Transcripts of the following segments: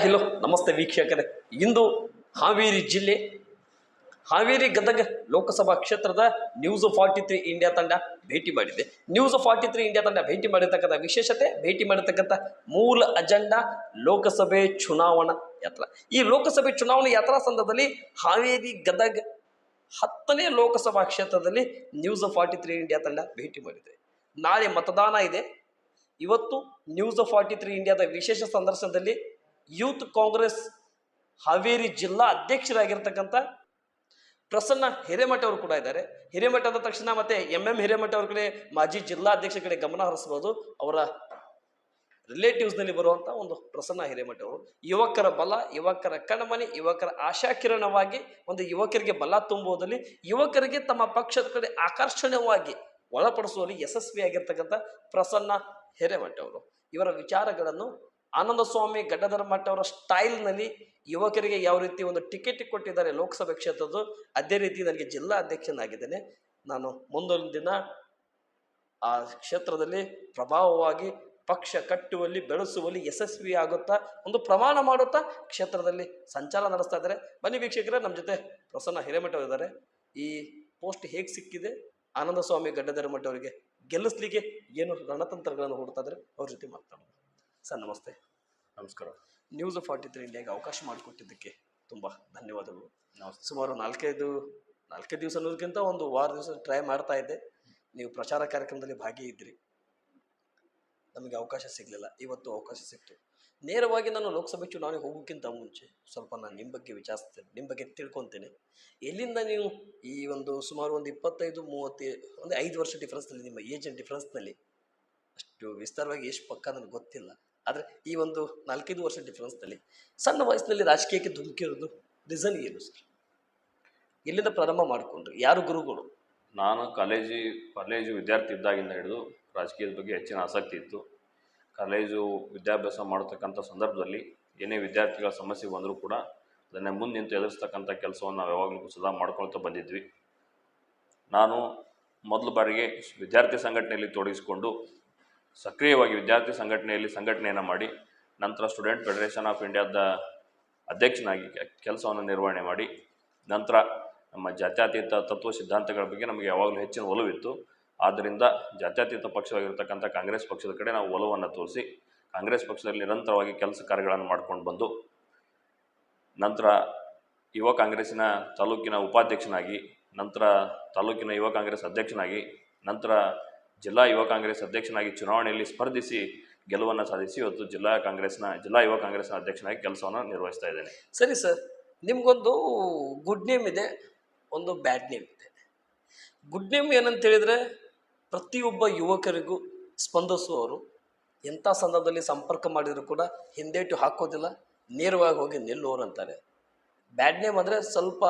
Hello, ನಮಸ್ತೆ ವೀಕ್ಷಕರೇ. ಇಂದು ಹಾವೇರಿ ಜಿಲ್ಲೆ, ಹಾವೇರಿ ಗದಗ ಲೋಕಸಭಾ ಕ್ಷೇತ್ರದ ನ್ಯೂಸ್ ಫಾರ್ಟಿ ತ್ರೀ ಇಂಡಿಯಾ ತಂಡ ಭೇಟಿ ಮಾಡಿದೆ. ನ್ಯೂಸ್ ಫಾರ್ಟಿ ತ್ರೀ ಇಂಡಿಯಾ ತಂಡ ಭೇಟಿ ಮಾಡಿರ್ತಕ್ಕಂಥ ವಿಶೇಷತೆ, ಭೇಟಿ ಮಾಡಿರ್ತಕ್ಕಂಥ ಮೂಲ ಅಜೆಂಡಾ ಲೋಕಸಭೆ ಚುನಾವಣಾ ಯಾತ್ರ. ಈ ಲೋಕಸಭೆ ಚುನಾವಣಾ ಯಾತ್ರಾ ಸಂದರ್ಭದಲ್ಲಿ ಹಾವೇರಿ ಗದಗ ಹತ್ತನೇ ಲೋಕಸಭಾ ಕ್ಷೇತ್ರದಲ್ಲಿ ನ್ಯೂಸ್ ಫಾರ್ಟಿ ತ್ರೀ ಇಂಡಿಯಾ ತಂಡ ಭೇಟಿ ಮಾಡಿದೆ. ನಾಳೆ ಮತದಾನ ಇದೆ. ಇವತ್ತು ನ್ಯೂಸ್ ಫಾರ್ಟಿ ತ್ರೀ ಇಂಡಿಯಾದ ವಿಶೇಷ ಸಂದರ್ಶನದಲ್ಲಿ ಯೂತ್ ಕಾಂಗ್ರೆಸ್ ಹಾವೇರಿ ಜಿಲ್ಲಾ ಅಧ್ಯಕ್ಷರಾಗಿರ್ತಕ್ಕಂಥ ಪ್ರಸನ್ನ ಹಿರೇಮಠ ಅವರು ಕೂಡ ಇದ್ದಾರೆ. ಹಿರೇಮಠ ಅಂದ ತಕ್ಷಣ ಮತ್ತೆ ಎಂ ಎಂ ಹಿರೇಮಠ ಅವ್ರ ಕಡೆ ಮಾಜಿ ಜಿಲ್ಲಾ ಅಧ್ಯಕ್ಷ ಕಡೆ ಗಮನ ಹರಿಸಬಹುದು. ಅವರ ರಿಲೇಟಿವ್ಸ್ನಲ್ಲಿ ಬರುವಂತ ಒಂದು ಪ್ರಸನ್ನ ಹಿರೇಮಠ ಅವರು. ಯುವಕರ ಬಲ, ಯುವಕರ ಕಣ್ಮನೆ, ಯುವಕರ ಆಶಾಕಿರಣವಾಗಿ ಒಂದು ಯುವಕರಿಗೆ ಬಲ ತುಂಬುವುದರಲ್ಲಿ ಯುವಕರಿಗೆ ತಮ್ಮ ಪಕ್ಷದ ಕಡೆ ಆಕರ್ಷಣೀಯವಾಗಿ ಒಳಪಡಿಸುವಲ್ಲಿ ಯಶಸ್ವಿಯಾಗಿರ್ತಕ್ಕಂಥ ಪ್ರಸನ್ನ ಹಿರೇಮಠ ಅವರು. ಇವರ ವಿಚಾರಗಳನ್ನು ಆನಂದ ಸ್ವಾಮಿ ಗಡ್ಡಧರ ಮಠ ಅವರ ಸ್ಟೈಲ್ನಲ್ಲಿ ಯುವಕರಿಗೆ ಯಾವ ರೀತಿ ಒಂದು ಟಿಕೆಟ್ ಕೊಟ್ಟಿದ್ದಾರೆ ಲೋಕಸಭೆ ಕ್ಷೇತ್ರದ್ದು, ಅದೇ ರೀತಿ ನನಗೆ ಜಿಲ್ಲಾ ಅಧ್ಯಕ್ಷನಾಗಿದ್ದೇನೆ. ನಾನು ಮುಂದೊಂದು ದಿನ ಆ ಕ್ಷೇತ್ರದಲ್ಲಿ ಪ್ರಭಾವವಾಗಿ ಪಕ್ಷ ಕಟ್ಟುವಲ್ಲಿ, ಬೆಳೆಸುವಲ್ಲಿ ಯಶಸ್ವಿ ಆಗುತ್ತಾ, ಒಂದು ಪ್ರಮಾಣ ಮಾಡುತ್ತಾ ಕ್ಷೇತ್ರದಲ್ಲಿ ಸಂಚಾರ ನಡೆಸ್ತಾ ಇದ್ದಾರೆ. ಬನ್ನಿ ವೀಕ್ಷಕರೇ, ನಮ್ಮ ಜೊತೆ ಪ್ರಸನ್ನ ಹಿರೇಮಠ ಇದ್ದಾರೆ. ಈ ಪೋಸ್ಟ್ ಹೇಗೆ ಸಿಕ್ಕಿದೆ? ಆನಂದ ಸ್ವಾಮಿ ಗಡ್ಡಧರ ಮಠ ಅವರಿಗೆ ಗೆಲ್ಲಿಸ್ಲಿಕ್ಕೆ ಏನು ರಣತಂತ್ರಗಳನ್ನು ಹುಡ್ತಾ ಇದ್ದಾರೆ? ಅವ್ರ ಜೊತೆ ಮಾತಾಡೋಣ. ಸರ್ ನಮಸ್ತೆ. ನಮಸ್ಕಾರ. ನ್ಯೂಸ್ ಫಾರ್ಟಿ ತ್ರೀ ಇಂಡಿಯಾಗೆ ಅವಕಾಶ ಮಾಡಿಕೊಟ್ಟಿದ್ದಕ್ಕೆ ತುಂಬ ಧನ್ಯವಾದಗಳು. ನಮಸ್ತೆ. ಸುಮಾರು ನಾಲ್ಕೈದು ನಾಲ್ಕೈದು ದಿವಸ ಅನ್ನೋದಕ್ಕಿಂತ ಒಂದು ವಾರ ದಿವಸ ಟ್ರೈ ಮಾಡ್ತಾ ಇದ್ದೆ ನೀವು ಪ್ರಚಾರ ಕಾರ್ಯಕ್ರಮದಲ್ಲಿ ಭಾಗಿಯಿದ್ರಿ ನಮಗೆ ಅವಕಾಶ ಸಿಗಲಿಲ್ಲ. ಇವತ್ತು ಅವಕಾಶ ಸಿಕ್ತು. ನೇರವಾಗಿ ನಾನು ಲೋಕಸಭೆ ಚುನಾವಣೆಗೆ ಹೋಗೋಕ್ಕಿಂತ ಮುಂಚೆ ಸ್ವಲ್ಪ ನಾನು ನಿಮ್ಮ ಬಗ್ಗೆ ವಿಚಾರಿಸ್ತೇನೆ. ನಿಮ್ಮ ಬಗ್ಗೆ ತಿಳ್ಕೊತೇನೆ. ಎಲ್ಲಿಂದ ನೀವು ಈ ಒಂದು ಸುಮಾರು ಒಂದು ಇಪ್ಪತ್ತೈದು ಮೂವತ್ತು ಒಂದು ಐದು ವರ್ಷ ಡಿಫ್ರೆನ್ಸ್ನಲ್ಲಿ ನಿಮ್ಮ ಏಜ್ ಡಿಫ್ರೆನ್ಸ್ನಲ್ಲಿ ಅಷ್ಟು ವಿಸ್ತಾರವಾಗಿ ಎಷ್ಟು ಪಕ್ಕ ನನಗೆ ಗೊತ್ತಿಲ್ಲ. ಆದರೆ ಈ ಒಂದು ನಾಲ್ಕೈದು ವರ್ಷ ಡಿಫ್ರೆನ್ಸ್ನಲ್ಲಿ ಸಣ್ಣ ವಯಸ್ಸಿನಲ್ಲಿ ರಾಜಕೀಯಕ್ಕೆ ಧುಮುಕಿರೋದು ರೀಸನ್ ಏನು ಸರ್? ಎಲ್ಲಿಂದ ಪ್ರಾರಂಭ ಮಾಡಿಕೊಂಡ್ರಿ? ಯಾರು ಗುರುಗಳು? ನಾನು ಕಾಲೇಜಿ ಕಾಲೇಜು ವಿದ್ಯಾರ್ಥಿ ಇದ್ದಾಗಿಂದ ಹಿಡಿದು ರಾಜಕೀಯದ ಬಗ್ಗೆ ಹೆಚ್ಚಿನ ಆಸಕ್ತಿ ಇತ್ತು. ಕಾಲೇಜು ವಿದ್ಯಾಭ್ಯಾಸ ಮಾಡತಕ್ಕಂಥ ಸಂದರ್ಭದಲ್ಲಿ ಏನೇ ವಿದ್ಯಾರ್ಥಿಗಳ ಸಮಸ್ಯೆ ಬಂದರೂ ಕೂಡ ಅದನ್ನೇ ಮುಂದೆ ನಿಂತು ಎದುರಿಸ್ತಕ್ಕಂಥ ಕೆಲಸವನ್ನು ನಾವು ಯಾವಾಗಲೂ ಸದಾ ಮಾಡ್ಕೊಳ್ತಾ ಬಂದಿದ್ವಿ. ನಾನು ಮೊದಲ ಬಾರಿಗೆ ವಿದ್ಯಾರ್ಥಿ ಸಂಘಟನೆಯಲ್ಲಿ ತೊಡಗಿಸಿಕೊಂಡು ಸಕ್ರಿಯವಾಗಿ ವಿದ್ಯಾರ್ಥಿ ಸಂಘಟನೆಯಲ್ಲಿ ಸಂಘಟನೆಯನ್ನು ಮಾಡಿ, ನಂತರ ಸ್ಟೂಡೆಂಟ್ ಫೆಡರೇಷನ್ ಆಫ್ ಇಂಡಿಯಾದ ಅಧ್ಯಕ್ಷನಾಗಿ ಕೆಲಸವನ್ನು ನಿರ್ವಹಣೆ ಮಾಡಿ, ನಂತರ ನಮ್ಮ ಜಾತ್ಯತೀತ ತತ್ವ ಸಿದ್ಧಾಂತಗಳ ಬಗ್ಗೆ ನಮಗೆ ಯಾವಾಗಲೂ ಹೆಚ್ಚಿನ ಒಲವಿತ್ತು. ಆದ್ದರಿಂದ ಜಾತ್ಯತೀತ ಪಕ್ಷವಾಗಿರ್ತಕ್ಕಂಥ ಕಾಂಗ್ರೆಸ್ ಪಕ್ಷದ ಕಡೆ ನಾವು ಒಲವನ್ನು ತೋರಿಸಿ, ಕಾಂಗ್ರೆಸ್ ಪಕ್ಷದಲ್ಲಿ ನಿರಂತರವಾಗಿ ಕೆಲಸ ಕಾರ್ಯಗಳನ್ನು ಮಾಡ್ಕೊಂಡು ಬಂದು, ನಂತರ ಯುವ ಕಾಂಗ್ರೆಸ್ಸಿನ ತಾಲೂಕಿನ ಉಪಾಧ್ಯಕ್ಷನಾಗಿ, ನಂತರ ತಾಲೂಕಿನ ಯುವ ಕಾಂಗ್ರೆಸ್ ಅಧ್ಯಕ್ಷನಾಗಿ, ನಂತರ ಜಿಲ್ಲಾ ಯುವ ಕಾಂಗ್ರೆಸ್ ಅಧ್ಯಕ್ಷನಾಗಿ ಚುನಾವಣೆಯಲ್ಲಿ ಸ್ಪರ್ಧಿಸಿ ಗೆಲುವನ್ನು ಸಾಧಿಸಿ ಇವತ್ತು ಜಿಲ್ಲಾ ಕಾಂಗ್ರೆಸ್ನ, ಜಿಲ್ಲಾ ಯುವ ಕಾಂಗ್ರೆಸ್ನ ಅಧ್ಯಕ್ಷನಾಗಿ ಕೆಲಸವನ್ನು ನಿರ್ವಹಿಸ್ತಾ ಇದ್ದೇನೆ. ಸರಿ ಸರ್, ನಿಮ್ಗೊಂದು ಗುಡ್ ನೇಮ್ ಇದೆ, ಒಂದು ಬ್ಯಾಡ್ ನೇಮ್ ಇದೆ. ಗುಡ್ ನೇಮ್ ಏನಂತ ಹೇಳಿದ್ರೆ ಪ್ರತಿಯೊಬ್ಬ ಯುವಕರಿಗೂ ಸ್ಪಂದಿಸುವವರು ಎಂಥ ಸಂದರ್ಭದಲ್ಲಿ ಸಂಪರ್ಕ ಮಾಡಿದರೂ ಕೂಡ ಹಿಂದೇಟು ಹಾಕೋದಿಲ್ಲ, ನೇರವಾಗಿ ಹೋಗಿ ನಿಲ್ಲುವವರು ಅಂತಾರೆ. ಬ್ಯಾಡ್ ನೇಮ್ ಅಂದರೆ ಸ್ವಲ್ಪ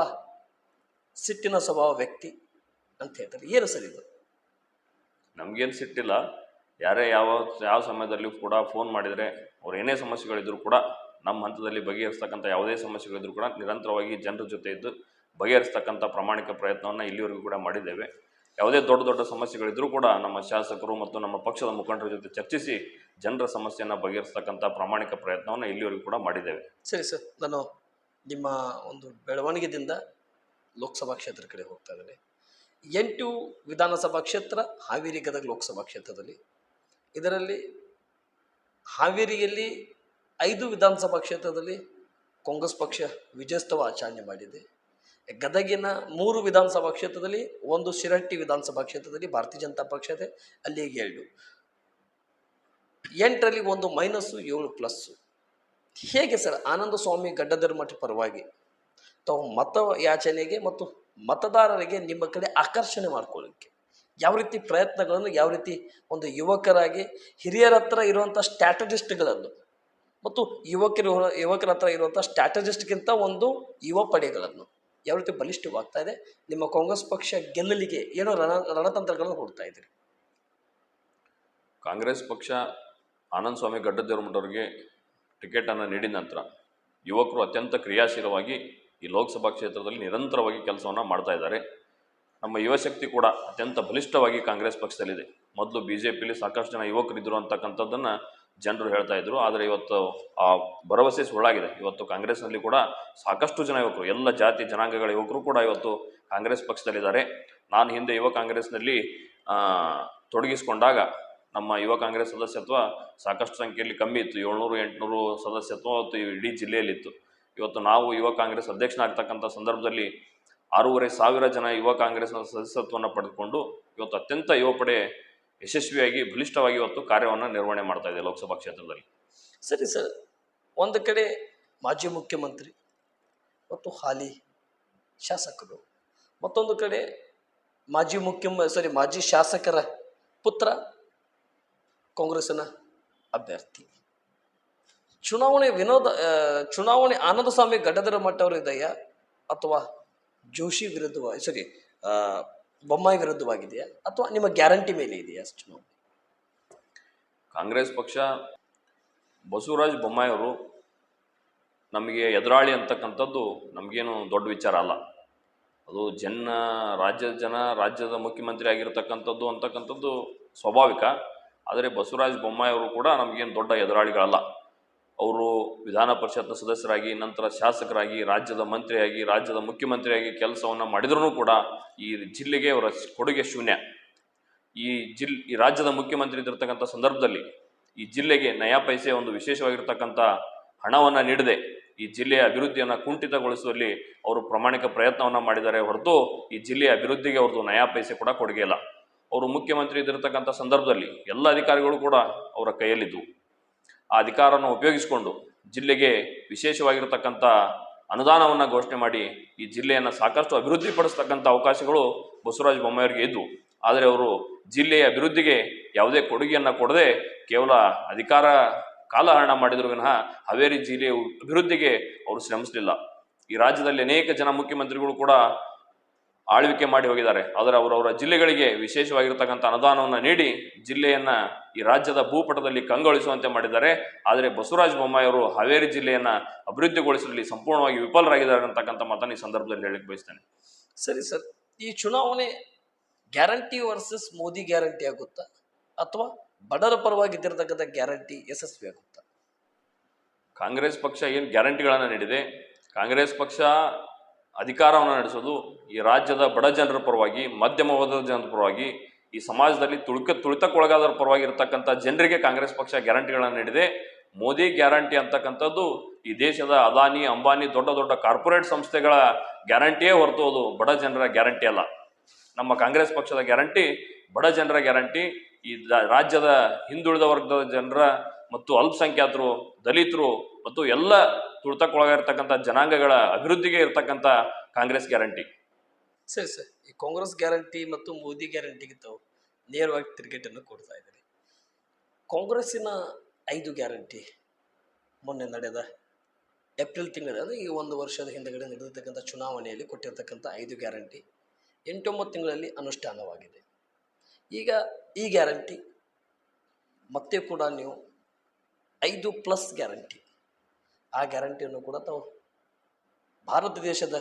ಸಿಟ್ಟಿನ ಸ್ವಭಾವ ವ್ಯಕ್ತಿ ಅಂತ ಹೇಳ್ತಾರೆ. ಏನು ಸರ್ ಇದು? ನಮಗೇನು ಸಿಟ್ಟಿಲ್ಲ. ಯಾರೇ ಯಾವ ಯಾವ ಸಮಯದಲ್ಲಿ ಕೂಡ ಫೋನ್ ಮಾಡಿದರೆ ಅವ್ರು ಏನೇ ಸಮಸ್ಯೆಗಳಿದ್ದರೂ ಕೂಡ ನಮ್ಮ ಹಂತದಲ್ಲಿ ಬಗೆಹರಿಸ್ತಕ್ಕಂಥ ಯಾವುದೇ ಸಮಸ್ಯೆಗಳಿದ್ರು ಕೂಡ ನಿರಂತರವಾಗಿ ಜನರ ಜೊತೆ ಇದ್ದು ಬಗೆಹರಿಸ್ತಕ್ಕಂಥ ಪ್ರಾಮಾಣಿಕ ಪ್ರಯತ್ನವನ್ನು ಇಲ್ಲಿವರೆಗೂ ಕೂಡ ಮಾಡಿದ್ದೇವೆ. ಯಾವುದೇ ದೊಡ್ಡ ದೊಡ್ಡ ಸಮಸ್ಯೆಗಳಿದ್ರೂ ಕೂಡ ನಮ್ಮ ಶಾಸಕರು ಮತ್ತು ನಮ್ಮ ಪಕ್ಷದ ಮುಖಂಡರ ಜೊತೆ ಚರ್ಚಿಸಿ ಜನರ ಸಮಸ್ಯೆಯನ್ನು ಬಗೆಹರಿಸ್ತಕ್ಕಂಥ ಪ್ರಾಮಾಣಿಕ ಪ್ರಯತ್ನವನ್ನು ಇಲ್ಲಿವರೆಗೂ ಕೂಡ ಮಾಡಿದ್ದೇವೆ. ಸರಿ ಸರ್, ನಾನು ನಿಮ್ಮ ಒಂದು ಬೆಳವಣಿಗೆದಿಂದ ಲೋಕಸಭಾ ಕ್ಷೇತ್ರ ಕಡೆ ಹೋಗ್ತಾ ಇದ್ದೇನೆ. ಎಂಟು ವಿಧಾನಸಭಾ ಕ್ಷೇತ್ರ, ಹಾವೇರಿ ಗದಗ ಲೋಕಸಭಾ ಕ್ಷೇತ್ರದಲ್ಲಿ. ಇದರಲ್ಲಿ ಹಾವೇರಿಯಲ್ಲಿ ಐದು ವಿಧಾನಸಭಾ ಕ್ಷೇತ್ರದಲ್ಲಿ ಕಾಂಗ್ರೆಸ್ ಪಕ್ಷ ವಿಜಯೋತ್ಸವ ಆಚರಣೆ ಮಾಡಿದೆ. ಗದಗಿನ ಮೂರು ವಿಧಾನಸಭಾ ಕ್ಷೇತ್ರದಲ್ಲಿ ಒಂದು ಶಿರಹಟ್ಟಿ ವಿಧಾನಸಭಾ ಕ್ಷೇತ್ರದಲ್ಲಿ ಭಾರತೀಯ ಜನತಾ ಪಕ್ಷ ಇದೆ ಅಲ್ಲಿ ಎರಡು. ಎಂಟರಲ್ಲಿ ಒಂದು ಮೈನಸ್ಸು, ಏಳು ಪ್ಲಸ್ಸು. ಹೇಗೆ ಸರ್? ಆನಂದ ಸ್ವಾಮಿ ಗಡ್ಡಧರ್ಮಠ ಪರವಾಗಿ ತಾವು ಮತ ಯಾಚನೆಗೆ ಮತ್ತು ಮತದಾರರಿಗೆ ನಿಮ್ಮ ಕಡೆ ಆಕರ್ಷಣೆ ಮಾಡ್ಕೊಳ್ಳೋಕ್ಕೆ ಯಾವ ರೀತಿ ಪ್ರಯತ್ನಗಳನ್ನು, ಯಾವ ರೀತಿ ಒಂದು ಯುವಕರಾಗಿ, ಹಿರಿಯರ ಹತ್ರ ಇರುವಂಥ ಸ್ಟ್ರಾಟಜಿಸ್ಟ್ಗಳನ್ನು ಮತ್ತು ಯುವಕರು, ಯುವಕರ ಹತ್ರ ಇರುವಂಥ ಸ್ಟ್ರಾಟಜಿಸ್ಟ್ಗಿಂತ ಒಂದು ಯುವ ಪಡೆಗಳನ್ನು ಯಾವ ರೀತಿ ಬಲಿಷ್ಠವಾಗ್ತಾ ಇದೆ? ನಿಮ್ಮ ಕಾಂಗ್ರೆಸ್ ಪಕ್ಷ ಗೆಲ್ಲಲಿಗೆ ಏನೋ ರಣ, ರಣತಂತ್ರಗಳನ್ನು ಹುಡ್ತಾ ಇದ್ದೀರಿ. ಕಾಂಗ್ರೆಸ್ ಪಕ್ಷ ಆನಂದ್ ಸ್ವಾಮಿ ಗಡ್ಡದೇವರಮಠವರಿಗೆ ಟಿಕೆಟನ್ನು ನೀಡಿದ ನಂತರ ಯುವಕರು ಅತ್ಯಂತ ಕ್ರಿಯಾಶೀಲವಾಗಿ ಈ ಲೋಕಸಭಾ ಕ್ಷೇತ್ರದಲ್ಲಿ ನಿರಂತರವಾಗಿ ಕೆಲಸವನ್ನು ಮಾಡ್ತಾ ಇದ್ದಾರೆ. ನಮ್ಮ ಯುವಶಕ್ತಿ ಕೂಡ ಅತ್ಯಂತ ಬಲಿಷ್ಠವಾಗಿ ಕಾಂಗ್ರೆಸ್ ಪಕ್ಷದಲ್ಲಿದೆ. ಮೊದಲು ಬಿ ಜೆ ಪಿಲಿ ಸಾಕಷ್ಟು ಜನ ಯುವಕರಿದ್ದರು ಅಂತಕ್ಕಂಥದ್ದನ್ನು ಜನರು ಹೇಳ್ತಾ ಇದ್ರು. ಆದರೆ ಇವತ್ತು ಆ ಭರವಸೆ ಸುಳ್ಳಾಗಿದೆ. ಇವತ್ತು ಕಾಂಗ್ರೆಸ್ನಲ್ಲಿ ಕೂಡ ಸಾಕಷ್ಟು ಜನ ಯುವಕರು, ಎಲ್ಲ ಜಾತಿ, ಜನಾಂಗಗಳ ಯುವಕರು ಕೂಡ ಇವತ್ತು ಕಾಂಗ್ರೆಸ್ ಪಕ್ಷದಲ್ಲಿದ್ದಾರೆ. ನಾನು ಹಿಂದೆ ಯುವ ಕಾಂಗ್ರೆಸ್ನಲ್ಲಿ ತೊಡಗಿಸ್ಕೊಂಡಾಗ ನಮ್ಮ ಯುವ ಕಾಂಗ್ರೆಸ್ ಸದಸ್ಯತ್ವ ಸಾಕಷ್ಟು ಸಂಖ್ಯೆಯಲ್ಲಿ ಕಮ್ಮಿ ಇತ್ತು. ಏಳ್ನೂರು, ಎಂಟುನೂರು ಸದಸ್ಯತ್ವ ಇಡೀ ಜಿಲ್ಲೆಯಲ್ಲಿತ್ತು. ಇವತ್ತು ನಾವು ಯುವ ಕಾಂಗ್ರೆಸ್ ಅಧ್ಯಕ್ಷನಾಗ್ತಕ್ಕಂಥ ಸಂದರ್ಭದಲ್ಲಿ ಆರೂವರೆ ಸಾವಿರ ಜನ ಯುವ ಕಾಂಗ್ರೆಸ್ನ ಸದಸ್ಯತ್ವವನ್ನು ಪಡೆದುಕೊಂಡು ಇವತ್ತು ಅತ್ಯಂತ ಯುವ ಪಡೆ ಯಶಸ್ವಿಯಾಗಿ, ಬಲಿಷ್ಠವಾಗಿ ಇವತ್ತು ಕಾರ್ಯವನ್ನು ನಿರ್ವಹಣೆ ಮಾಡ್ತಾ ಇದೆ ಲೋಕಸಭಾ ಕ್ಷೇತ್ರದಲ್ಲಿ. ಸರಿ ಸರ್. ಒಂದು ಕಡೆ ಮಾಜಿ ಮುಖ್ಯಮಂತ್ರಿ ಮತ್ತು ಹಾಲಿ ಶಾಸಕರು, ಮತ್ತೊಂದು ಕಡೆ ಮಾಜಿ ಮುಖ್ಯಮ ಸಾರಿ ಮಾಜಿ ಶಾಸಕರ ಪುತ್ರ ಕಾಂಗ್ರೆಸ್ನ ಅಭ್ಯರ್ಥಿ. ಚುನಾವಣೆ ವಿನೋದ ಚುನಾವಣೆ ಆನಂದ ಸ್ವಾಮಿ ಗಡ್ಡದರ ಮಟ್ಟವರು ಇದೆಯಾ? ಅಥವಾ ಜೋಶಿ ವಿರುದ್ಧವಾಗಿ ಸರಿ ಬೊಮ್ಮಾಯಿ ವಿರುದ್ಧವಾಗಿದೆಯಾ? ಅಥವಾ ನಿಮ್ಮ ಗ್ಯಾರಂಟಿ ಮೇಲೆ ಇದೆಯಾ ಚುನಾವಣೆ? ಕಾಂಗ್ರೆಸ್ ಪಕ್ಷ, ಬಸವರಾಜ ಬೊಮ್ಮಾಯಿಯವರು ನಮಗೆ ಎದುರಾಳಿ ಅಂತಕ್ಕಂಥದ್ದು ನಮಗೇನು ದೊಡ್ಡ ವಿಚಾರ ಅಲ್ಲ. ಅದು ಜನ, ರಾಜ್ಯದ ಜನ, ರಾಜ್ಯದ ಮುಖ್ಯಮಂತ್ರಿ ಆಗಿರತಕ್ಕಂಥದ್ದು ಅಂತಕ್ಕಂಥದ್ದು ಸ್ವಾಭಾವಿಕ. ಆದರೆ ಬಸವರಾಜ ಬೊಮ್ಮಾಯಿಯವರು ಕೂಡ ನಮಗೇನು ದೊಡ್ಡ ಎದುರಾಳಿಗಳಲ್ಲ. ಅವರು ವಿಧಾನ ಪರಿಷತ್ನ ಸದಸ್ಯರಾಗಿ, ನಂತರ ಶಾಸಕರಾಗಿ, ರಾಜ್ಯದ ಮಂತ್ರಿಯಾಗಿ, ರಾಜ್ಯದ ಮುಖ್ಯಮಂತ್ರಿಯಾಗಿ ಕೆಲಸವನ್ನು ಮಾಡಿದ್ರೂ ಕೂಡ ಈ ಜಿಲ್ಲೆಗೆ ಅವರ ಕೊಡುಗೆ ಶೂನ್ಯ. ಈ ಜಿಲ್, ಈ ರಾಜ್ಯದ ಮುಖ್ಯಮಂತ್ರಿ ಇದ್ದಿರತಕ್ಕಂಥ ಸಂದರ್ಭದಲ್ಲಿ ಈ ಜಿಲ್ಲೆಗೆ ನಯಾ ಪೈಸೆ ಒಂದು ವಿಶೇಷವಾಗಿರ್ತಕ್ಕಂಥ ಹಣವನ್ನು ನೀಡದೆ. ಈ ಜಿಲ್ಲೆಯ ಅಭಿವೃದ್ಧಿಯನ್ನು ಕುಂಠಿತಗೊಳಿಸುವಲ್ಲಿ ಅವರು ಪ್ರಾಮಾಣಿಕ ಪ್ರಯತ್ನವನ್ನು ಮಾಡಿದ್ದಾರೆ ಹೊರತು ಈ ಜಿಲ್ಲೆಯ ಅಭಿವೃದ್ಧಿಗೆ ಅವ್ರದ್ದು ನಯಾ ಪೈಸೆ ಕೂಡ ಕೊಡುಗೆ ಇಲ್ಲ. ಅವರು ಮುಖ್ಯಮಂತ್ರಿ ಇದ್ದಿರ್ತಕ್ಕಂಥ ಸಂದರ್ಭದಲ್ಲಿ ಎಲ್ಲ ಅಧಿಕಾರಿಗಳು ಕೂಡ ಅವರ ಕೈಯಲ್ಲಿದ್ದವು. ಆ ಅಧಿಕಾರವನ್ನು ಉಪಯೋಗಿಸಿಕೊಂಡು ಜಿಲ್ಲೆಗೆ ವಿಶೇಷವಾಗಿರತಕ್ಕಂಥ ಅನುದಾನವನ್ನು ಘೋಷಣೆ ಮಾಡಿ ಈ ಜಿಲ್ಲೆಯನ್ನು ಸಾಕಷ್ಟು ಅಭಿವೃದ್ಧಿಪಡಿಸ್ತಕ್ಕಂಥ ಅವಕಾಶಗಳು ಬಸವರಾಜ ಬೊಮ್ಮಾಯಿಯವರಿಗೆ ಇದ್ದವು ಆದರೆ ಅವರು ಜಿಲ್ಲೆಯ ಅಭಿವೃದ್ಧಿಗೆ ಯಾವುದೇ ಕೊಡುಗೆಯನ್ನು ಕೊಡದೆ ಕೇವಲ ಅಧಿಕಾರ ಕಾಲಹರಣ ಮಾಡಿದ್ರು ವಿನಃ ಹಾವೇರಿ ಜಿಲ್ಲೆಯ ಅಭಿವೃದ್ಧಿಗೆ ಅವರು ಶ್ರಮಿಸಲಿಲ್ಲ. ಈ ರಾಜ್ಯದಲ್ಲಿ ಅನೇಕ ಜನ ಮುಖ್ಯಮಂತ್ರಿಗಳು ಕೂಡ ಆಳ್ವಿಕೆ ಮಾಡಿ ಹೋಗಿದ್ದಾರೆ. ಆದರೆ ಅವರವರ ಜಿಲ್ಲೆಗಳಿಗೆ ವಿಶೇಷವಾಗಿರ್ತಕ್ಕಂಥ ಅನುದಾನವನ್ನು ನೀಡಿ ಜಿಲ್ಲೆಯನ್ನ ಈ ರಾಜ್ಯದ ಭೂಪಟದಲ್ಲಿ ಕಂಗೊಳಿಸುವಂತೆ ಮಾಡಿದ್ದಾರೆ. ಆದರೆ ಬಸವರಾಜ ಬೊಮ್ಮಾಯಿ ಅವರು ಹಾವೇರಿ ಜಿಲ್ಲೆಯನ್ನ ಅಭಿವೃದ್ಧಿಗೊಳಿಸುವಲ್ಲಿ ಸಂಪೂರ್ಣವಾಗಿ ವಿಫಲರಾಗಿದ್ದಾರೆ ಅಂತಕ್ಕಂಥ ಮಾತನ್ನು ಈ ಸಂದರ್ಭದಲ್ಲಿ ಹೇಳಕ್ಕೆ ಬಯಸ್ತೇನೆ. ಸರಿ ಸರ್ ಈ ಚುನಾವಣೆ ಗ್ಯಾರಂಟಿ ವರ್ಸಸ್ ಮೋದಿ ಗ್ಯಾರಂಟಿ ಆಗುತ್ತಾ? ಅಥವಾ ಬಡರ ಪರವಾಗಿ ಇದ್ದಿರತಕ್ಕಂಥ ಗ್ಯಾರಂಟಿ ಯಶಸ್ವಿ ಆಗುತ್ತಾ? ಕಾಂಗ್ರೆಸ್ ಪಕ್ಷ ಏನು ಗ್ಯಾರಂಟಿಗಳನ್ನು ನೀಡಿದೆ? ಕಾಂಗ್ರೆಸ್ ಪಕ್ಷ ಅಧಿಕಾರವನ್ನು ನಡೆಸೋದು ಈ ರಾಜ್ಯದ ಬಡ ಜನರ ಪರವಾಗಿ, ಮಧ್ಯಮ ವರ್ಗದ ಜನರ ಪರವಾಗಿ, ಈ ಸಮಾಜದಲ್ಲಿ ತುಳುಕ ತುಳಿತಕ್ಕೊಳಗಾದರ ಪರವಾಗಿ ಇರತಕ್ಕಂಥ ಜನರಿಗೆ ಕಾಂಗ್ರೆಸ್ ಪಕ್ಷ ಗ್ಯಾರಂಟಿಗಳನ್ನು ನೀಡಿದೆ. ಮೋದಿ ಗ್ಯಾರಂಟಿ ಅಂತಕ್ಕಂಥದ್ದು ಈ ದೇಶದ ಅದಾನಿ, ಅಂಬಾನಿ ದೊಡ್ಡ ದೊಡ್ಡ ಕಾರ್ಪೊರೇಟ್ ಸಂಸ್ಥೆಗಳ ಗ್ಯಾರಂಟಿಯೇ ಹೊರತು ಅದು ಬಡ ಜನರ ಗ್ಯಾರಂಟಿ ಅಲ್ಲ. ನಮ್ಮ ಕಾಂಗ್ರೆಸ್ ಪಕ್ಷದ ಗ್ಯಾರಂಟಿ, ಬಡ ಜನರ ಗ್ಯಾರಂಟಿ, ಈ ರಾಜ್ಯದ ಹಿಂದುಳಿದ ವರ್ಗದ ಜನರ ಮತ್ತು ಅಲ್ಪಸಂಖ್ಯಾತರು, ದಲಿತರು ಮತ್ತು ಎಲ್ಲ ತುಳಿತಕ್ಕೊಳಗಿರ್ತಕ್ಕಂಥ ಜನಾಂಗಗಳ ಅಭಿವೃದ್ಧಿಗೆ ಇರತಕ್ಕಂಥ ಕಾಂಗ್ರೆಸ್ ಗ್ಯಾರಂಟಿ. ಸರಿ ಸರ್, ಈ ಕಾಂಗ್ರೆಸ್ ಗ್ಯಾರಂಟಿ ಮತ್ತು ಮೋದಿ ಗ್ಯಾರಂಟಿಗೆ ತಾವು ನೇರವಾಗಿ ತಿರುಗೇಟನ್ನು ಕೊಡ್ತಾ ಇದ್ದೀರಿ. ಕಾಂಗ್ರೆಸ್ಸಿನ ಐದು ಗ್ಯಾರಂಟಿ ಮೊನ್ನೆ ನಡೆದ ಏಪ್ರಿಲ್ ತಿಂಗಳ, ಅಂದರೆ ಈ ಒಂದು ವರ್ಷದ ಹಿಂದೆಗಡೆ ನಡೆದಿರ್ತಕ್ಕಂಥ ಚುನಾವಣೆಯಲ್ಲಿ ಕೊಟ್ಟಿರ್ತಕ್ಕಂಥ ಐದು ಗ್ಯಾರಂಟಿ ಎಂಟೊಂಬತ್ತು ತಿಂಗಳಲ್ಲಿ ಅನುಷ್ಠಾನವಾಗಿದೆ. ಈಗ ಈ ಗ್ಯಾರಂಟಿ ಮತ್ತೆ ಕೂಡ ನೀವು ಐದು ಪ್ಲಸ್ ಗ್ಯಾರಂಟಿ ಆ ಗ್ಯಾರಂಟಿಯನ್ನು ಕೂಡ ತಾವು ಭಾರತ ದೇಶದ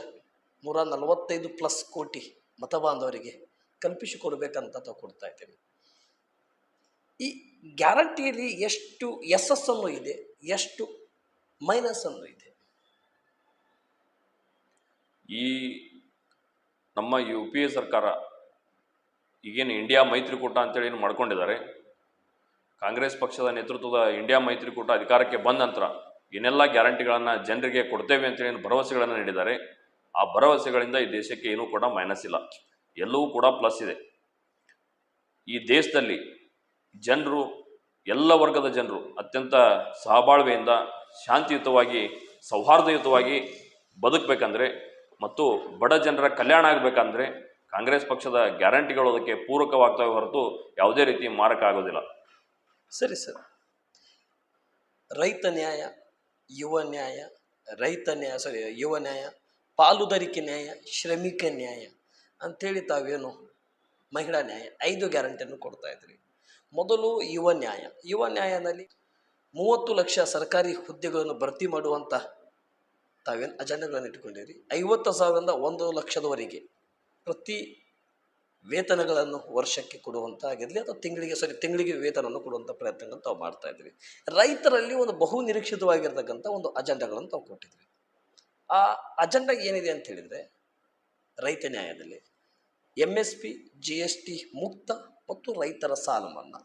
ನೂರ ನಲವತ್ತೈದು ಪ್ಲಸ್ ಕೋಟಿ ಮತಬಾಂಧವರಿಗೆ ಕಲ್ಪಿಸಿಕೊಡ್ಬೇಕಂತ ತಾವು ಕೊಡ್ತಾ ಇದ್ದೇವೆ. ಈ ಗ್ಯಾರಂಟಿಯಲ್ಲಿ ಎಷ್ಟು ಯಶಸ್ಸನ್ನು ಇದೆ, ಎಷ್ಟು ಮೈನಸ್ ಅನ್ನು ಇದೆ. ಈ ನಮ್ಮ ಯು ಪಿ ಎ ಸರ್ಕಾರ ಈಗೇನು ಇಂಡಿಯಾ ಮೈತ್ರಿಕೂಟ ಅಂತೇಳಿ ಏನು ಮಾಡ್ಕೊಂಡಿದ್ದಾರೆ, ಕಾಂಗ್ರೆಸ್ ಪಕ್ಷದ ನೇತೃತ್ವದ ಇಂಡಿಯಾ ಮೈತ್ರಿಕೂಟ ಅಧಿಕಾರಕ್ಕೆ ಬಂದ ನಂತರ ಏನೆಲ್ಲ ಗ್ಯಾರಂಟಿಗಳನ್ನು ಜನರಿಗೆ ಕೊಡ್ತೇವೆ ಅಂತೇಳಿ ಏನು ಭರವಸೆಗಳನ್ನು ನೀಡಿದ್ದಾರೆ, ಆ ಭರವಸೆಗಳಿಂದ ಈ ದೇಶಕ್ಕೆ ಏನೂ ಕೂಡ ಮೈನಸ್ ಇಲ್ಲ. ಎಲ್ಲವೂ ಕೂಡ ಪ್ಲಸ್ ಇದೆ. ಈ ದೇಶದಲ್ಲಿ ಜನರು, ಎಲ್ಲ ವರ್ಗದ ಜನರು ಅತ್ಯಂತ ಸಹಬಾಳ್ವೆಯಿಂದ, ಶಾಂತಿಯುತವಾಗಿ, ಸೌಹಾರ್ದಯುತವಾಗಿ ಬದುಕಬೇಕಂದ್ರೆ ಮತ್ತು ಬಡ ಜನರ ಕಲ್ಯಾಣ ಆಗಬೇಕಂದ್ರೆ ಕಾಂಗ್ರೆಸ್ ಪಕ್ಷದ ಗ್ಯಾರಂಟಿಗಳು ಅದಕ್ಕೆ ಪೂರಕವಾಗ್ತವೆ ಹೊರತು ಯಾವುದೇ ರೀತಿ ಮಾರಕ ಆಗೋದಿಲ್ಲ. ಸರಿ ಸರ್. ರೈತ ನ್ಯಾಯ ಯುವ ನ್ಯಾಯ, ರೈತ ನ್ಯಾಯ ಸಾರಿ ಯುವ ನ್ಯಾಯ, ಪಾಲುದಾರಿಕೆ ನ್ಯಾಯ, ಶ್ರಮಿಕ ನ್ಯಾಯ ಅಂಥೇಳಿ ತಾವೇನು ಮಹಿಳಾ ನ್ಯಾಯ ಐದು ಗ್ಯಾರಂಟಿಯನ್ನು ಕೊಡ್ತಾ ಇದ್ರಿ. ಮೊದಲು ಯುವ ನ್ಯಾಯ. ಯುವ ನ್ಯಾಯದಲ್ಲಿ ಮೂವತ್ತು ಲಕ್ಷ ಸರ್ಕಾರಿ ಹುದ್ದೆಗಳನ್ನು ಭರ್ತಿ ಮಾಡುವಂಥ ತಾವೇನು ಅಜೆಂಡಗಳನ್ನು ಇಟ್ಕೊಂಡಿರಿ. ಐವತ್ತು ಸಾವಿರದಿಂದ ಒಂದು ಲಕ್ಷದವರೆಗೆ ಪ್ರತಿ ವೇತನಗಳನ್ನು ವರ್ಷಕ್ಕೆ ಕೊಡುವಂತಾಗಿರಲಿ ಅಥವಾ ತಿಂಗಳಿಗೆ ಸರಿ ತಿಂಗಳಿಗೆ ವೇತನವನ್ನು ಕೊಡುವಂಥ ಪ್ರಯತ್ನಗಳನ್ನು ತಾವು ಮಾಡ್ತಾ ಇದ್ವಿ. ರೈತರಲ್ಲಿ ಒಂದು ಬಹು ನಿರೀಕ್ಷಿತವಾಗಿರ್ತಕ್ಕಂಥ ಒಂದು ಅಜೆಂಡಾಗಳನ್ನು ತಾವು ಕೊಟ್ಟಿದ್ವಿ. ಆ ಅಜೆಂಡಾ ಏನಿದೆ ಅಂತ ಹೇಳಿದರೆ, ರೈತ ನ್ಯಾಯದಲ್ಲಿ M S P G S T ಮುಕ್ತ ಮತ್ತು ರೈತರ ಸಾಲ ಮನ್ನಾ.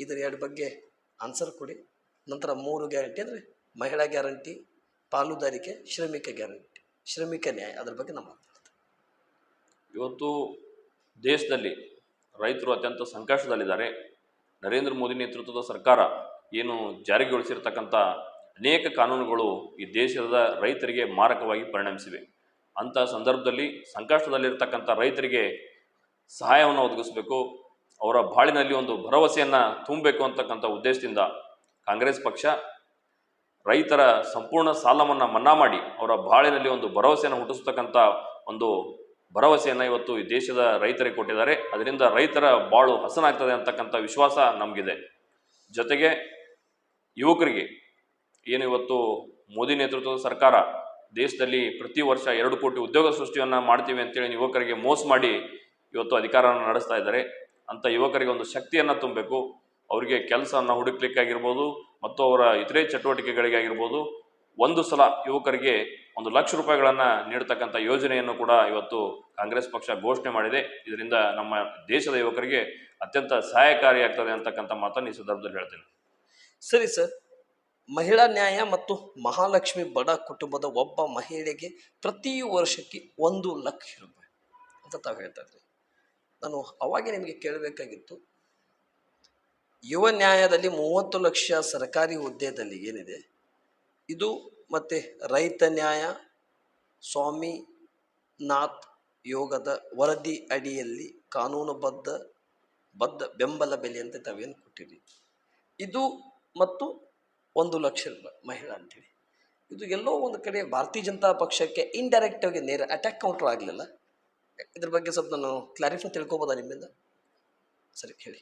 ಇದರ ಎರಡು ಬಗ್ಗೆ ಆನ್ಸರ್ ಕೊಡಿ. ನಂತರ ಮೂರು ಗ್ಯಾರಂಟಿ ಅಂದರೆ ಮಹಿಳಾ ಗ್ಯಾರಂಟಿ ಪಾಲುದಾರಿಕೆ, ಶ್ರಮಿಕ ಗ್ಯಾರಂಟಿ ಶ್ರಮಿಕ ನ್ಯಾಯ ಅದರ ಬಗ್ಗೆ ನಾವು ಇವತ್ತು ದೇಶದಲ್ಲಿ ರೈತರು ಅತ್ಯಂತ ಸಂಕಷ್ಟದಲ್ಲಿದ್ದಾರೆ. ನರೇಂದ್ರ ಮೋದಿ ನೇತೃತ್ವದ ಸರ್ಕಾರ ಏನು ಜಾರಿಗೊಳಿಸಿರ್ತಕ್ಕಂಥ ಅನೇಕ ಕಾನೂನುಗಳು ಈ ದೇಶದ ರೈತರಿಗೆ ಮಾರಕವಾಗಿ ಪರಿಣಮಿಸಿವೆ. ಅಂಥ ಸಂದರ್ಭದಲ್ಲಿ ಸಂಕಷ್ಟದಲ್ಲಿರ್ತಕ್ಕಂಥ ರೈತರಿಗೆ ಸಹಾಯವನ್ನು ಒದಗಿಸಬೇಕು, ಅವರ ಬಾಳಿನಲ್ಲಿ ಒಂದು ಭರವಸೆಯನ್ನು ತುಂಬಬೇಕು ಅಂತಕ್ಕಂಥ ಉದ್ದೇಶದಿಂದ ಕಾಂಗ್ರೆಸ್ ಪಕ್ಷ ರೈತರ ಸಂಪೂರ್ಣ ಸಾಲವನ್ನು ಮನ್ನಾ ಮಾಡಿ ಅವರ ಬಾಳಿನಲ್ಲಿ ಒಂದು ಭರವಸೆಯನ್ನು ಹುಟ್ಟಿಸ್ತಕ್ಕಂಥ ಒಂದು ಭರವಸೆಯನ್ನು ಇವತ್ತು ಈ ದೇಶದ ರೈತರಿಗೆ ಕೊಟ್ಟಿದ್ದಾರೆ. ಅದರಿಂದ ರೈತರ ಬಾಳು ಹಸನಾಗ್ತದೆ ಅಂತಕ್ಕಂಥ ವಿಶ್ವಾಸ ನಮಗಿದೆ. ಜೊತೆಗೆ ಯುವಕರಿಗೆ ಏನು ಇವತ್ತು ಮೋದಿ ನೇತೃತ್ವದ ಸರ್ಕಾರ ದೇಶದಲ್ಲಿ ಪ್ರತಿ ವರ್ಷ ಎರಡು ಕೋಟಿ ಉದ್ಯೋಗ ಸೃಷ್ಟಿಯನ್ನು ಮಾಡ್ತೀವಿ ಅಂತೇಳಿ ಯುವಕರಿಗೆ ಮೋಸ ಮಾಡಿ ಇವತ್ತು ಅಧಿಕಾರವನ್ನು ನಡೆಸ್ತಾ ಇದ್ದಾರೆ. ಅಂಥ ಯುವಕರಿಗೆ ಒಂದು ಶಕ್ತಿಯನ್ನು ತುಂಬಬೇಕು. ಅವರಿಗೆ ಕೆಲಸವನ್ನು ಹುಡುಕ್ಲಿಕ್ಕಾಗಿರ್ಬೋದು ಮತ್ತು ಅವರ ಇತರೆ ಚಟುವಟಿಕೆಗಳಿಗಾಗಿರ್ಬೋದು. ಒಂದು ಸಲ ಯುವಕರಿಗೆ ಒಂದು ಲಕ್ಷ ರೂಪಾಯಿಗಳನ್ನು ನೀಡತಕ್ಕಂಥ ಯೋಜನೆಯನ್ನು ಕೂಡ ಇವತ್ತು ಕಾಂಗ್ರೆಸ್ ಪಕ್ಷ ಘೋಷಣೆ ಮಾಡಿದೆ. ಇದರಿಂದ ನಮ್ಮ ದೇಶದ ಯುವಕರಿಗೆ ಅತ್ಯಂತ ಸಹಾಯಕಾರಿಯಾಗ್ತದೆ ಅಂತಕ್ಕಂಥ ಮಾತನ್ನು ಈ ಸಂದರ್ಭದಲ್ಲಿ ಹೇಳ್ತೇನೆ. ಸರಿ ಸರ್. ಮಹಿಳಾ ನ್ಯಾಯ ಮತ್ತು ಮಹಾಲಕ್ಷ್ಮಿ ಬಡ ಕುಟುಂಬದ ಒಬ್ಬ ಮಹಿಳೆಗೆ ಪ್ರತಿ ವರ್ಷಕ್ಕೆ ಒಂದು ಲಕ್ಷ ರೂಪಾಯಿ ಅಂತ ತಾವು ಹೇಳ್ತಾ ಇದ್ರಿ. ನಾನು ಅವಾಗೆ ನಿಮಗೆ ಕೇಳಬೇಕಾಗಿತ್ತು, ಯುವ ನ್ಯಾಯದಲ್ಲಿ ಮೂವತ್ತು ಲಕ್ಷ ಸರ್ಕಾರಿ ಹುದ್ದೆದಲ್ಲಿ ಏನಿದೆ? ಇದು ಮತ್ತು ರೈತ ನ್ಯಾಯ ಸ್ವಾಮಿ ನಾಥ್ ಯೋಗದ ವರದಿ ಅಡಿಯಲ್ಲಿ ಕಾನೂನುಬದ್ಧ ಬದ್ಧ ಬೆಂಬಲ ಬೆಲೆ ಅಂತ ತಾವೇನು ಕೊಟ್ಟಿರಿ. ಇದು ಮತ್ತು ಒಂದು ಲಕ್ಷ ರೂಪಾಯಿ ಮಹಿಳಾ ಅಂತೇಳಿ ಇದು ಎಲ್ಲೋ ಒಂದು ಕಡೆ ಭಾರತೀಯ ಜನತಾ ಪಕ್ಷಕ್ಕೆ ಇಂಡೈರೆಕ್ಟ್ ಆಗಿ ನೇರ ಅಟ್ಯಾಕ್ ಕೌಂಟರ್ ಆಗಲಿಲ್ಲ. ಇದ್ರ ಬಗ್ಗೆ ಸ್ವಲ್ಪ ನಾನು ಕ್ಲಾರಿಫೈ ತಿಳ್ಕೊಬೋದಾ ನಿಮ್ಮಿಂದ? ಸರಿ ಹೇಳಿ.